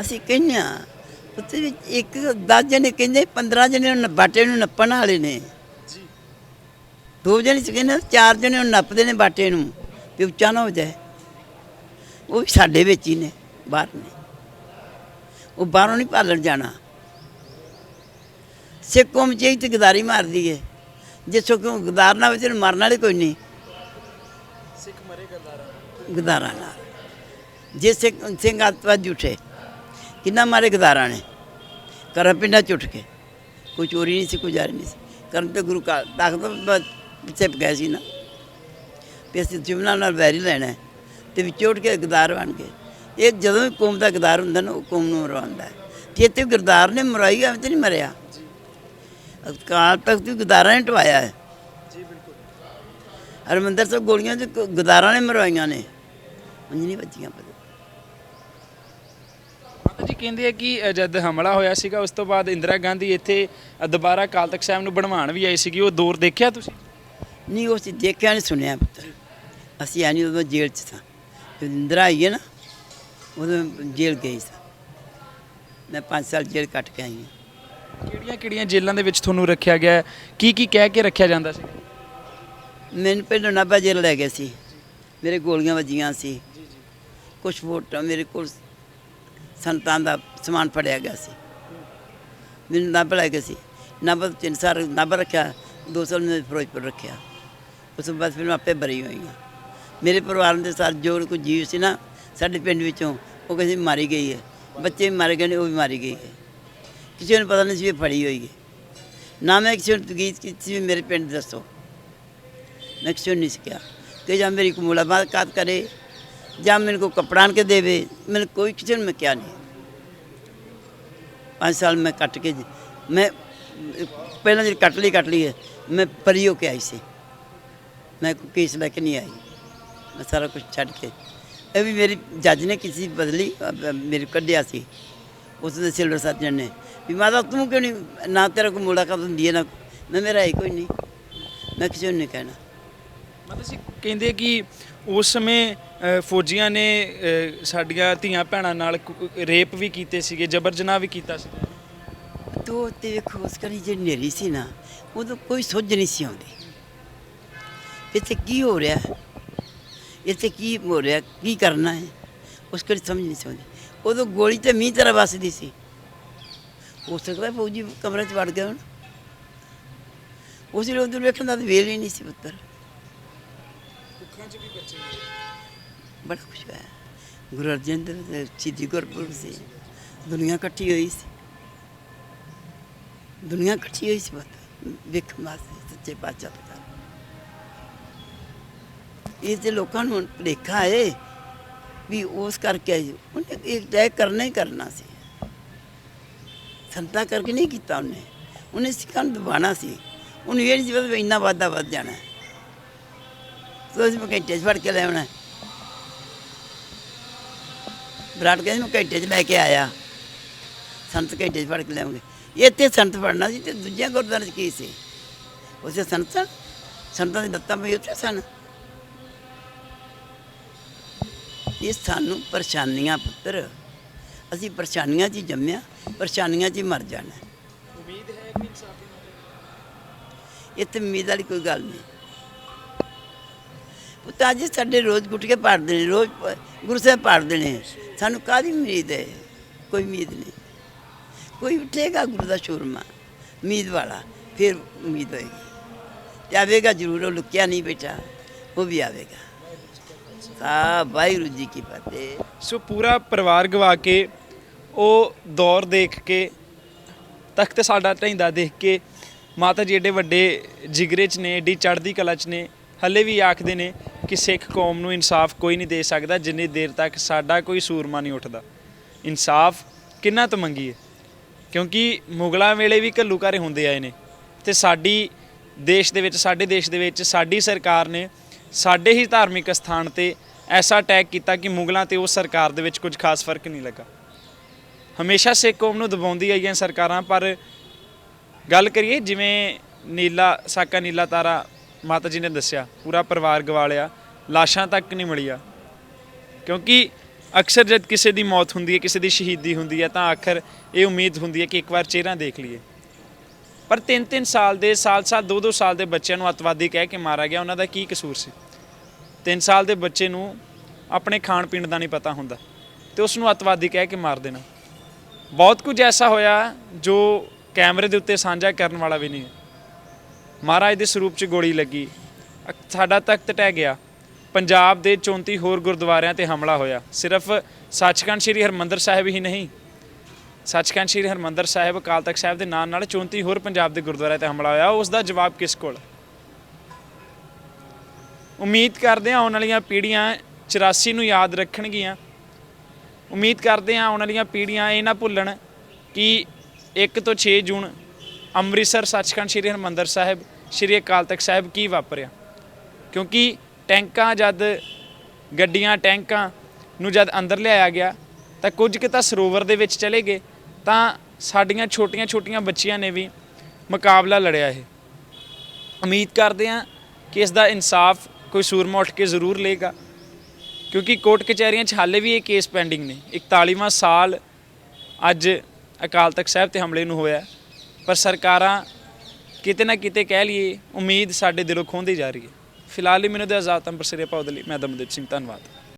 ਅਸੀਂ ਕਹਿੰਦੇ ਹਾਂ ਉੱਥੇ ਵੀ ਇੱਕ 10 ਜਣੇ ਕਹਿੰਦੇ 15 ਜਣੇ ਨੂੰ ਬਾਟੇ ਨੂੰ ਨੱਪਣ ਵਾਲੇ ਨੇ। ਦੋ ਜਣੇ ਚ ਕਹਿੰਦੇ ਚਾਰ ਜਣੇ ਨੂੰ ਨੱਪਦੇ ਨੇ ਬਾਟੇ ਨੂੰ ਵੀ ਉੱਚਾ ਨਾ ਹੋ ਜਾਏ। ਉਹ ਵੀ ਸਾਡੇ ਵਿੱਚ ਹੀ ਨੇ ਬਾਹਰ ਨੇ। ਉਹ ਬਾਹਰੋਂ ਨਹੀਂ ਭਾਲਣ ਜਾਣਾ। ਸਿੱਖ ਕੌਮ ਚ ਤੇ ਗਦਾਰੀ ਮਾਰਦੀ ਏ। ਜੇ ਸੋ ਕਿਉਂ ਗਦਾਰ ਨਾ ਹੋਵੇ ਤੇ ਮਰਨ ਵਾਲੇ ਕੋਈ ਨਹੀਂ। ਸਿੱਖ ਮਰੇ ਗਦਾਰਾ ਗਦਾਰਾਂ ਨਾਲ। ਜੇ ਸਿੱਖ ਸਿੰਘ ਆਤਵਾ ਝੂਠੇ ਕਿੰਨਾ ਮਾਰੇ ਗਦਾਰਾਂ ਨੇ? ਕਰ ਪਿੰਡਾਂ ਉੱਠ ਕੇ। ਕੋਈ ਚੋਰੀ ਨਹੀਂ ਸੀ ਕੋਈ ਜਾਰੀ ਨਹੀਂ ਸੀ। ਕਰਨ ਤੇ ਗੁਰੂ ਕਾ ਤਾਕਤ ਪਿੱਛੇ ਗਏ ਸੀ ਨਾ। ਵੀ ਅਸੀਂ ਜੁਮਨਾ ਨਾਲ ਵੈਰੀ ਲੈਣਾ ਹੈ ਤੇ ਵਿੱਚ ਉੱਠ ਕੇ ਗਦਾਰ ਬਣ ਗਏ। ਇਹ ਜਦੋਂ ਵੀ ਕੌਮ ਦਾ ਗਦਾਰ ਹੁੰਦਾ ਨਾ ਉਹ ਕੌਮ ਨੂੰ ਮਰਵਾਉਂਦਾ ਹੈ। ਤੇ ਇੱਥੇ ਗਰਦਾਰ ਨੇ ਮਰਾਈ ਐਵੇਂ ਤੇ ਨਹੀਂ ਮਰਿਆ। ਕਾਲ ਤੱਕ ਵੀ ਗਦਾਰਾਂ ਨੇ ਟਵਾਇਆ ਹੈ। ਜੀ ਬਿਲਕੁਲ। ਹਰਮੰਦਰ ਸਾਹਿਬ ਗੋਲੀਆਂ ਚ ਗਦਾਰਾਂ ਨੇ ਮਰਵਾਈਆਂ ਨੇ। ਉਂਝ ਨਹੀਂ ਬੱਚੀਆਂ ਪਤਾ। ਮਾਤਾ ਜੀ ਕਹਿੰਦੇ ਆ ਕਿ ਜਦ ਹਮਲਾ ਹੋਇਆ ਸੀਗਾ ਉਸ ਤੋਂ ਬਾਅਦ ਇੰਦਰਾ ਗਾਂਧੀ ਇੱਥੇ ਦੁਬਾਰਾ ਅਕਾਲ ਤਖਤ ਸਾਹਿਬ ਨੂੰ ਬਣਵਾਉਣ ਵੀ ਆਈ ਸੀਗੀ। ਉਹ ਦੌਰ ਦੇਖਿਆ ਤੁਸੀਂ? ਨਹੀਂ ਉਹ ਅਸੀਂ ਦੇਖਿਆ ਨਹੀਂ ਸੁਣਿਆ ਪੁੱਤਰ ਅਸੀਂ ਆ ਨਹੀਂ ਉਦੋਂ ਜੇਲ੍ਹ 'ਚ ਸਾਂ ਜਦੋਂ ਆਈ ਹੈ ਨਾ ਉਦੋਂ ਜੇਲ੍ਹ ਗਈ ਸਾਂ ਮੈਂ 5 ਸਾਲ ਜੇਲ੍ਹ ਕੱਟ ਕੇ ਆਈ ਹਾਂ ਕਿਹੜੀਆਂ ਕਿਹੜੀਆਂ ਜੇਲ੍ਹਾਂ ਦੇ ਵਿੱਚ ਤੁਹਾਨੂੰ ਰੱਖਿਆ ਗਿਆ ਹੈ? ਕੀ ਕੀ ਕਹਿ ਕੇ ਰੱਖਿਆ ਜਾਂਦਾ ਸੀ ਮੈਨੂੰ ਪਹਿਲਾਂ ਨਾਭਾ ਜੇਲ੍ਹ ਲੈ ਗਏ ਸੀ ਮੇਰੇ ਗੋਲੀਆਂ ਵੱਜੀਆਂ ਸੀ ਕੁਝ ਫੋਟੋ ਮੇਰੇ ਕੋਲ ਸੰਤਾਂ ਦਾ ਸਮਾਨ ਫੜਿਆ ਗਿਆ ਸੀ ਮੈਨੂੰ ਨਾਭਾ ਲੈ ਗਏ ਸੀ ਨਾਭਾ ਤੋਂ ਤਿੰਨ ਸਾਲ ਨਾਭਾ ਰੱਖਿਆ ਦੋ ਸਾਲ ਮੈਂ ਫਿਰੋਜ਼ਪੁਰ ਰੱਖਿਆ ਉਸ ਤੋਂ ਬਾਅਦ ਫਿਰ ਮੈਂ ਆਪੇ ਬਰੀ ਹੋਈ ਹਾਂ। ਮੇਰੇ ਪਰਿਵਾਰ ਦੇ ਸਾਥ ਜੋ ਕੋਈ ਜੀਵ ਸੀ ਨਾ, ਸਾਡੇ ਪਿੰਡ ਵਿੱਚੋਂ, ਉਹ ਕਿਸੇ ਮਾਰੀ ਗਈ ਹੈ। ਬੱਚੇ ਵੀ ਮਾਰੇ ਗਏ ਨੇ, ਉਹ ਵੀ ਮਾਰੀ ਗਈ ਹੈ। ਕਿਸੇ ਨੂੰ ਪਤਾ ਨਹੀਂ ਸੀ ਇਹ ਫੜੀ ਹੋਈ ਹੈ। ਨਾ ਮੈਂ ਕਿਸੇ ਨੂੰ ਤਗੀਦ ਕੀਤੀ ਵੀ ਮੇਰੇ ਪਿੰਡ ਦੱਸੋ। ਮੈਂ ਕਿਸੇ ਨੂੰ ਨਹੀਂ ਸਿੱਖਿਆ ਕਿ ਜਾਂ ਮੇਰੀ ਕੋਈ ਮੁਲਾਕਾਤ ਕਰੇ, ਜਾਂ ਮੈਨੂੰ ਕੋਈ ਕੱਪੜਾ ਆਣ ਕੇ ਦੇਵੇ, ਮੈਨੂੰ ਕੋਈ ਕਿਸੇ ਨੂੰ ਮੈਂ ਕਿਹਾ ਨਹੀਂ। ਪੰਜ ਸਾਲ ਮੈਂ ਕੱਟ ਕੇ, ਮੈਂ, ਪਹਿਲਾਂ ਜਿਹੜੀ ਕੱਟ ਲਈ ਕੱਟ ਲਈ ਹੈ, ਮੈਂ ਪਰੀ ਹੋ ਕੇ ਆਈ ਸੀ। ਮੈਂ ਕੇਸ ਲੈ ਕੇ ਨਹੀਂ ਆਈ। ਮੈਂ ਸਾਰਾ ਕੁਝ ਛੱਡ ਕੇ। ਇਹ ਵੀ ਮੇਰੀ ਜੱਜ ਨੇ ਕਿਸੇ ਬਦਲੀ ਅਹ, ਮੇਰੇ ਕੱਢਿਆ ਸੀ। ਉਸ ਦੇ ਸਿਲਵਰ ਸਰਜਨ ਨੇ ਵੀ ਮਾਤਾ ਤੂੰ ਕਿਉਂ ਨਹੀਂ ਨਾ ਤੇਰਾ ਕੋਈ ਮੁਲਾਕਾਤ ਹੁੰਦੀ ਹੈ ਨਾ ਮੈਂ ਮੇਰਾ ਹੈ ਕੋਈ ਨਹੀਂ। ਮੈਂ ਕਿਸੇ ਨੂੰ ਨਹੀਂ ਕਹਿਣਾ? ਮਤਲਬ ਸੀ ਕਹਿੰਦੇ ਕਿ ਉਸ ਸਮੇਂ ਅ, ਫੌਜੀਆਂ ਨੇ ਅ, ਸਾਡੀਆਂ ਧੀਆਂ ਭੈਣਾਂ ਨਾਲ ਰੇਪ ਵੀ ਕੀਤੇ ਸੀਗੇ ਜਬਰ ਜਨਾਹ ਵੀ ਕੀਤਾ ਸੀ ਤੋ ਤੇ ਵੇਖੋ ਉਸ ਕਰੀ ਜਿਹੜੀ ਨੇਰੀ ਸੀ ਨਾ ਉਦੋਂ ਕੋਈ ਸੁੱਝ ਨਹੀਂ ਸੀ ਆਉਂਦੀ। ਇੱਥੇ ਕੀ ਹੋ ਰਿਹਾ? ਹੈ ਇੱਥੇ ਕੀ ਹੋ ਰਿਹਾ? ਕੀ ਕਰਨਾ ਹੈ? ਉਸ ਕਰੀ ਸਮਝ ਨਹੀਂ ਸੀ ਆਉਂਦੀ ਉਦੋਂ ਗੋਲੀ ਤੇ ਮੀਂਹ ਤਰ੍ਹਾਂ ਵੱਸਦੀ ਸੀ। ਹੋ ਸਕਦਾ ਫੌਜੀ ਕਮਰੇ 'ਚ ਵੜ ਗਿਆ ਹੁਣ। ਉਸ ਵੇਲੇ ਉਧਰ ਵੇਖਣ ਦਾ ਤਾਂ ਵੇਲ ਹੀ ਨਹੀਂ ਸੀ ਪੁੱਤਰ। ਬੜਾ ਕੁਛ ਹੋਇਆ। ਗੁਰੂ ਅਰਜਨ ਦੇਵ ਦੇ ਸ਼ਹੀਦੀ ਗੁਰਪੁਰਬ ਸੀ। ਦੁਨੀਆ ਇਕੱਠੀ ਹੋਈ ਸੀ। ਦੁਨੀਆ ਇਕੱਠੀ ਹੋਈ ਸੀ ਪੁੱਤ। ਵੇਖਣ ਵਾਸਤੇ ਸੱਚੇ ਪਾਤਸ਼ਾਹ। ਇਹ ਤੇ ਲੋਕਾਂ ਨੂੰ ਭੁਲੇਖਾ ਏ ਵੀ ਉਸ ਕਰਕੇ ਉਹਨੇ ਇਹ ਤੈਅ ਕਰਨਾ ਹੀ ਕਰਨਾ ਸੀ। ਸੰਤਾ ਕਰਕੇ ਨਹੀਂ ਕੀਤਾ ਉਹਨੇ। ਉਹਨੇ ਸਿੱਖਾਂ ਨੂੰ ਦਬਾਣਾ ਸੀ। ਉਹਨੂੰ ਇਹ ਨਹੀਂ ਸੀ ਪਤਾ ਇੰਨਾ ਵਾਧਾ ਵੱਧ ਜਾਣਾ ਹੈ। ਸੋ ਘੰਟੇ 'ਚ ਫੜ ਕੇ ਲੈ ਆਉਣਾ ਹੈ। ਵਿਰਾਟ ਕਹਿੰਦੇ ਮੈਂ ਘੰਟੇ 'ਚ ਲੈ ਕੇ ਆਇਆ। ਸੰਤ ਘੰਟੇ 'ਚ ਫੜ ਕੇ ਲਿਆਉਂਗੇ ਇੱਥੇ ਸੰਤ ਫੜਨਾ ਸੀ ਤੇ ਦੂਜਿਆਂ ਗੁਰਦੁਆਰੇ 'ਚ ਕੀ ਸੀ? ਉਸੇ ਸੰਤ ਸਨ। ਸੰਤਾਂ ਦੇ ਦੱਤਾਂ ਪਈ ਉੱਥੇ ਸਨ। ਇਹ ਸਾਨੂੰ ਪਰੇਸ਼ਾਨੀਆਂ ਪੁੱਤਰ। ਅਸੀਂ ਪਰੇਸ਼ਾਨੀਆਂ 'ਚ ਹੀ ਜੰਮਿਆ ਪਰੇਸ਼ਾਨੀਆਂ 'ਚ ਹੀ ਮਰ ਜਾਣਾ। ਉਮੀਦ ਹੈ ਕਿ ਇਨਸਾਫ ਇੱਥੇ ਉਮੀਦ ਵਾਲੀ ਕੋਈ ਗੱਲ ਨਹੀਂ। ਪੁੱਤ ਅੱਜ ਸਾਡੇ ਰੋਜ਼ ਗੁੱਟ ਕੇ ਪਾੜਦੇ ਨੇ ਰੋਜ਼ ਗੁਰੂ ਸਾਹਿਬ ਪਾੜਦੇ ਨੇ ਸਾਨੂੰ ਕਾਹਦੀ ਉਮੀਦ ਹੈ? ਕੋਈ ਉਮੀਦ ਨਹੀਂ। ਕੋਈ ਉੱਠੇਗਾ ਗੁਰੂ ਦਾ ਸ਼ੁਰਮਾ ਉਮੀਦ ਵਾਲਾ ਫਿਰ ਉਮੀਦ ਹੋਏਗੀ। ਤੇ ਆਵੇਗਾ ਜ਼ਰੂਰ ਉਹ ਲੁਕਿਆ ਨਹੀਂ ਬੇਟਾ ਉਹ ਵੀ ਆਵੇਗਾ। ਸਾ ਵਾਹਿਗੁਰੂ ਜੀ ਕੀ ਫਤਿਹ ਸੋ ਪੂਰਾ ਪਰਿਵਾਰ ਗਵਾ ਕੇ, ਉਹ ਦੌਰ ਦੇਖ ਕੇ, ਤਖਤ ਸਾਡਾ ਢਹਿੰਦਾ ਦੇਖ ਕੇ, ਮਾਤਾ ਜੀ ਏਡੇ ਵੱਡੇ ਜਿਗਰੇ 'ਚ ਨੇ ਏਡੀ ਚੜ੍ਹਦੀ ਕਲਾ 'ਚ ਨੇ, ਹੱਲੇ ਵੀ ਆਖਦੇ ਨੇ ਕਿ ਸਿੱਖ ਕੌਮ ਨੂੰ ਇਨਸਾਫ ਕੋਈ ਨਹੀਂ ਦੇ ਸਕਦਾ, ਜਿੰਨੀ ਦੇਰ ਤੱਕ ਸਾਡਾ ਕੋਈ ਸੂਰਮਾ ਨਹੀਂ ਉੱਠਦਾ। ਇਨਸਾਫ ਕਿੰਨਾ ਤੋਂ ਮੰਗੀਏ ਕਿਉਂਕਿ ਮੁਗਲਾਂ ਵੇਲੇ ਵੀ ਘੱਲੂ ਘਾਰੇ ਹੁੰਦੇ ਆਏ ਨੇ, ਤੇ ਸਾਡੀ ਦੇਸ਼ ਦੇ ਵਿੱਚ, ਸਾਡੇ ਦੇਸ਼ ਦੇ ਵਿੱਚ ਸਾਡੀ ਸਰਕਾਰ ਨੇ ਸਾਡੇ ਹੀ ਧਾਰਮਿਕ ਸਥਾਨ ਤੇ ਐਸਾ ਅਟੈਕ ਕੀਤਾ ਕਿ ਮੁਗਲਾਂ ਤੇ ਉਸ ਸਰਕਾਰ ਦੇ ਵਿੱਚ ਕੁਝ ਖਾਸ ਫ਼ਰਕ ਨਹੀਂ ਲੱਗਾ। ਹਮੇਸ਼ਾ ਸਿੱਖ ਕੌਮ ਨੂੰ ਦਬਾਉਂਦੀ ਆਈਆਂ ਸਰਕਾਰਾਂ, ਪਰ ਗੱਲ ਕਰੀਏ ਜਿਵੇਂ ਨੀਲਾ, ਸਾਕਾ ਨੀਲਾ ਤਾਰਾ ਮਾਤਾ ਜੀ ਨੇ ਦੱਸਿਆ, ਪੂਰਾ ਪਰਿਵਾਰ ਗਵਾ ਲਿਆ ਲਾਸ਼ਾਂ ਤੱਕ ਨਹੀਂ ਮਿਲੀਆਂ। ਕਿਉਂਕਿ ਅਕਸਰ ਜਦ ਕਿਸੇ ਦੀ ਮੌਤ ਹੁੰਦੀ ਹੈ, ਕਿਸੇ ਦੀ ਸ਼ਹੀਦੀ ਹੁੰਦੀ ਹੈ, ਤਾਂ ਆਖਰ ਇਹ ਉਮੀਦ ਹੁੰਦੀ ਹੈ ਕਿ ਇੱਕ ਵਾਰ ਚਿਹਰਾ ਦੇਖ ਲਈਏ। ਪਰ 3-3 ਸਾਲ ਦੇ, ਸਾਲ-ਸਾਲ 2-2 ਸਾਲ ਦੇ ਬੱਚਿਆਂ ਨੂੰ ਅਤਵਾਦੀ ਕਹਿ ਕੇ ਮਾਰਿਆ ਗਿਆ। ਉਹਨਾਂ ਦਾ ਕੀ ਕਸੂਰ ਸੀ? 3 ਸਾਲ ਦੇ ਬੱਚੇ ਨੂੰ ਆਪਣੇ ਖਾਣ ਪੀਣ ਦਾ ਨਹੀਂ ਪਤਾ ਹੁੰਦਾ ਤੇ ਉਸ ਨੂੰ ਅਤਵਾਦੀ ਕਹਿ ਕੇ ਮਾਰ ਦੇਣਾ। ਬਹੁਤ ਕੁਝ ਐਸਾ ਹੋਇਆ ਜੋ ਕੈਮਰੇ ਦੇ ਉੱਤੇ ਸਾਂਝਾ ਕਰਨ ਵਾਲਾ ਵੀ ਨਹੀਂ ਮਹਾਰਾਜ ਦੇ ਸਰੂਪ 'ਚ ਗੋਲੀ ਲੱਗੀ। ਸਾਡਾ ਤਖਤ ਟਹਿ ਗਿਆ। ਪੰਜਾਬ ਦੇ 34 ਹੋਰ ਗੁਰਦੁਆਰਿਆਂ ਤੇ ਹਮਲਾ ਹੋਇਆ। ਸਿਰਫ ਸੱਚਖੰਡ ਸ੍ਰੀ ਹਰਮੰਦਰ ਸਾਹਿਬ ਹੀ ਨਹੀਂ ਸੱਚਖੰਡ ਸ੍ਰੀ ਹਰਮੰਦਰ ਸਾਹਿਬ, ਅਕਾਲ ਤਖਤ ਸਾਹਿਬ ਦੇ ਨਾਲ ਨਾਲ 34 ਹੋਰ ਪੰਜਾਬ ਦੇ ਗੁਰਦੁਆਰਿਆਂ ਤੇ ਹਮਲਾ ਹੋਇਆ। ਉਸ ਦਾ ਜਵਾਬ ਕਿਸ ਕੋਲ? ਉਮੀਦ ਕਰਦੇ ਹਾਂ ਆਉਣ ਵਾਲੀਆਂ ਪੀੜ੍ਹੀਆਂ 84 ਨੂੰ ਯਾਦ ਰੱਖਣਗੀਆਂ। ਉਮੀਦ ਕਰਦੇ ਹਾਂ ਆਉਣ ਵਾਲੀਆਂ ਪੀੜ੍ਹੀਆਂ ਇਹ ਨਾ ਭੁੱਲਣ ਕਿ 1 ਤੋਂ 6 ਜੂਨ ਅੰਮ੍ਰਿਤਸਰ, ਸੱਚਖੰਡ ਸ੍ਰੀ ਹਰਮੰਦਰ ਸਾਹਿਬ, ਸ੍ਰੀ ਅਕਾਲ ਤਖਤ ਸਾਹਿਬ ਕੀ ਵਾਪਰਿਆ? ਕਿਉਂਕਿ ਟੈਂਕਾਂ ਜਦ, ਗੱਡੀਆਂ, ਟੈਂਕਾਂ ਨੂੰ ਜਦ ਅੰਦਰ ਲਿਆਇਆ ਗਿਆ, ਤਾਂ ਕੁਝ ਕੁ ਤਾਂ ਸਰੋਵਰ ਦੇ ਵਿੱਚ ਚਲੇ ਗਏ। ਤਾਂ ਸਾਡੀਆਂ ਛੋਟੀਆਂ-ਛੋਟੀਆਂ ਬੱਚੀਆਂ ਨੇ ਵੀ ਮੁਕਾਬਲਾ ਲੜਿਆ ਇਹ। ਉਮੀਦ ਕਰਦੇ ਹਾਂ ਕਿ ਇਸ ਦਾ ਇਨਸਾਫ ਕੋਈ ਸੂਰਮਾ ਉੱਠ ਕੇ ਜ਼ਰੂਰ ਲਏਗਾ, ਕਿਉਂਕਿ ਕੋਰਟ ਕਚਹਿਰੀਆਂ 'ਚ ਹਾਲੇ ਵੀ ਇਹ ਕੇਸ ਪੈਂਡਿੰਗ ਨੇ। 41ਵਾਂ ਸਾਲ ਅੱਜ ਅਕਾਲ ਤਖਤ ਸਾਹਿਬ ਤੇ ਹਮਲੇ ਨੂੰ ਹੋਇਆ, ਪਰ ਸਰਕਾਰਾਂ ਕਿਤੇ ਨਾ ਕਿਤੇ ਕਹਿ ਲਈਏ ਉਮੀਦ ਸਾਡੇ ਦਿਲੋਂ ਖੋਹਦੀ ਜਾ ਰਹੀ ਹੈ। ਫਿਲਹਾਲ ਹੀ ਮੈਨੂੰ ਦੇ ਆਜ਼ਾਦ ਅੰਮ੍ਰਿਤਸਰ ਪਾਉ ਦੇ ਲਈ ਮੈਂ ਦਮਦੀਪ ਸਿੰਘ, ਧੰਨਵਾਦ।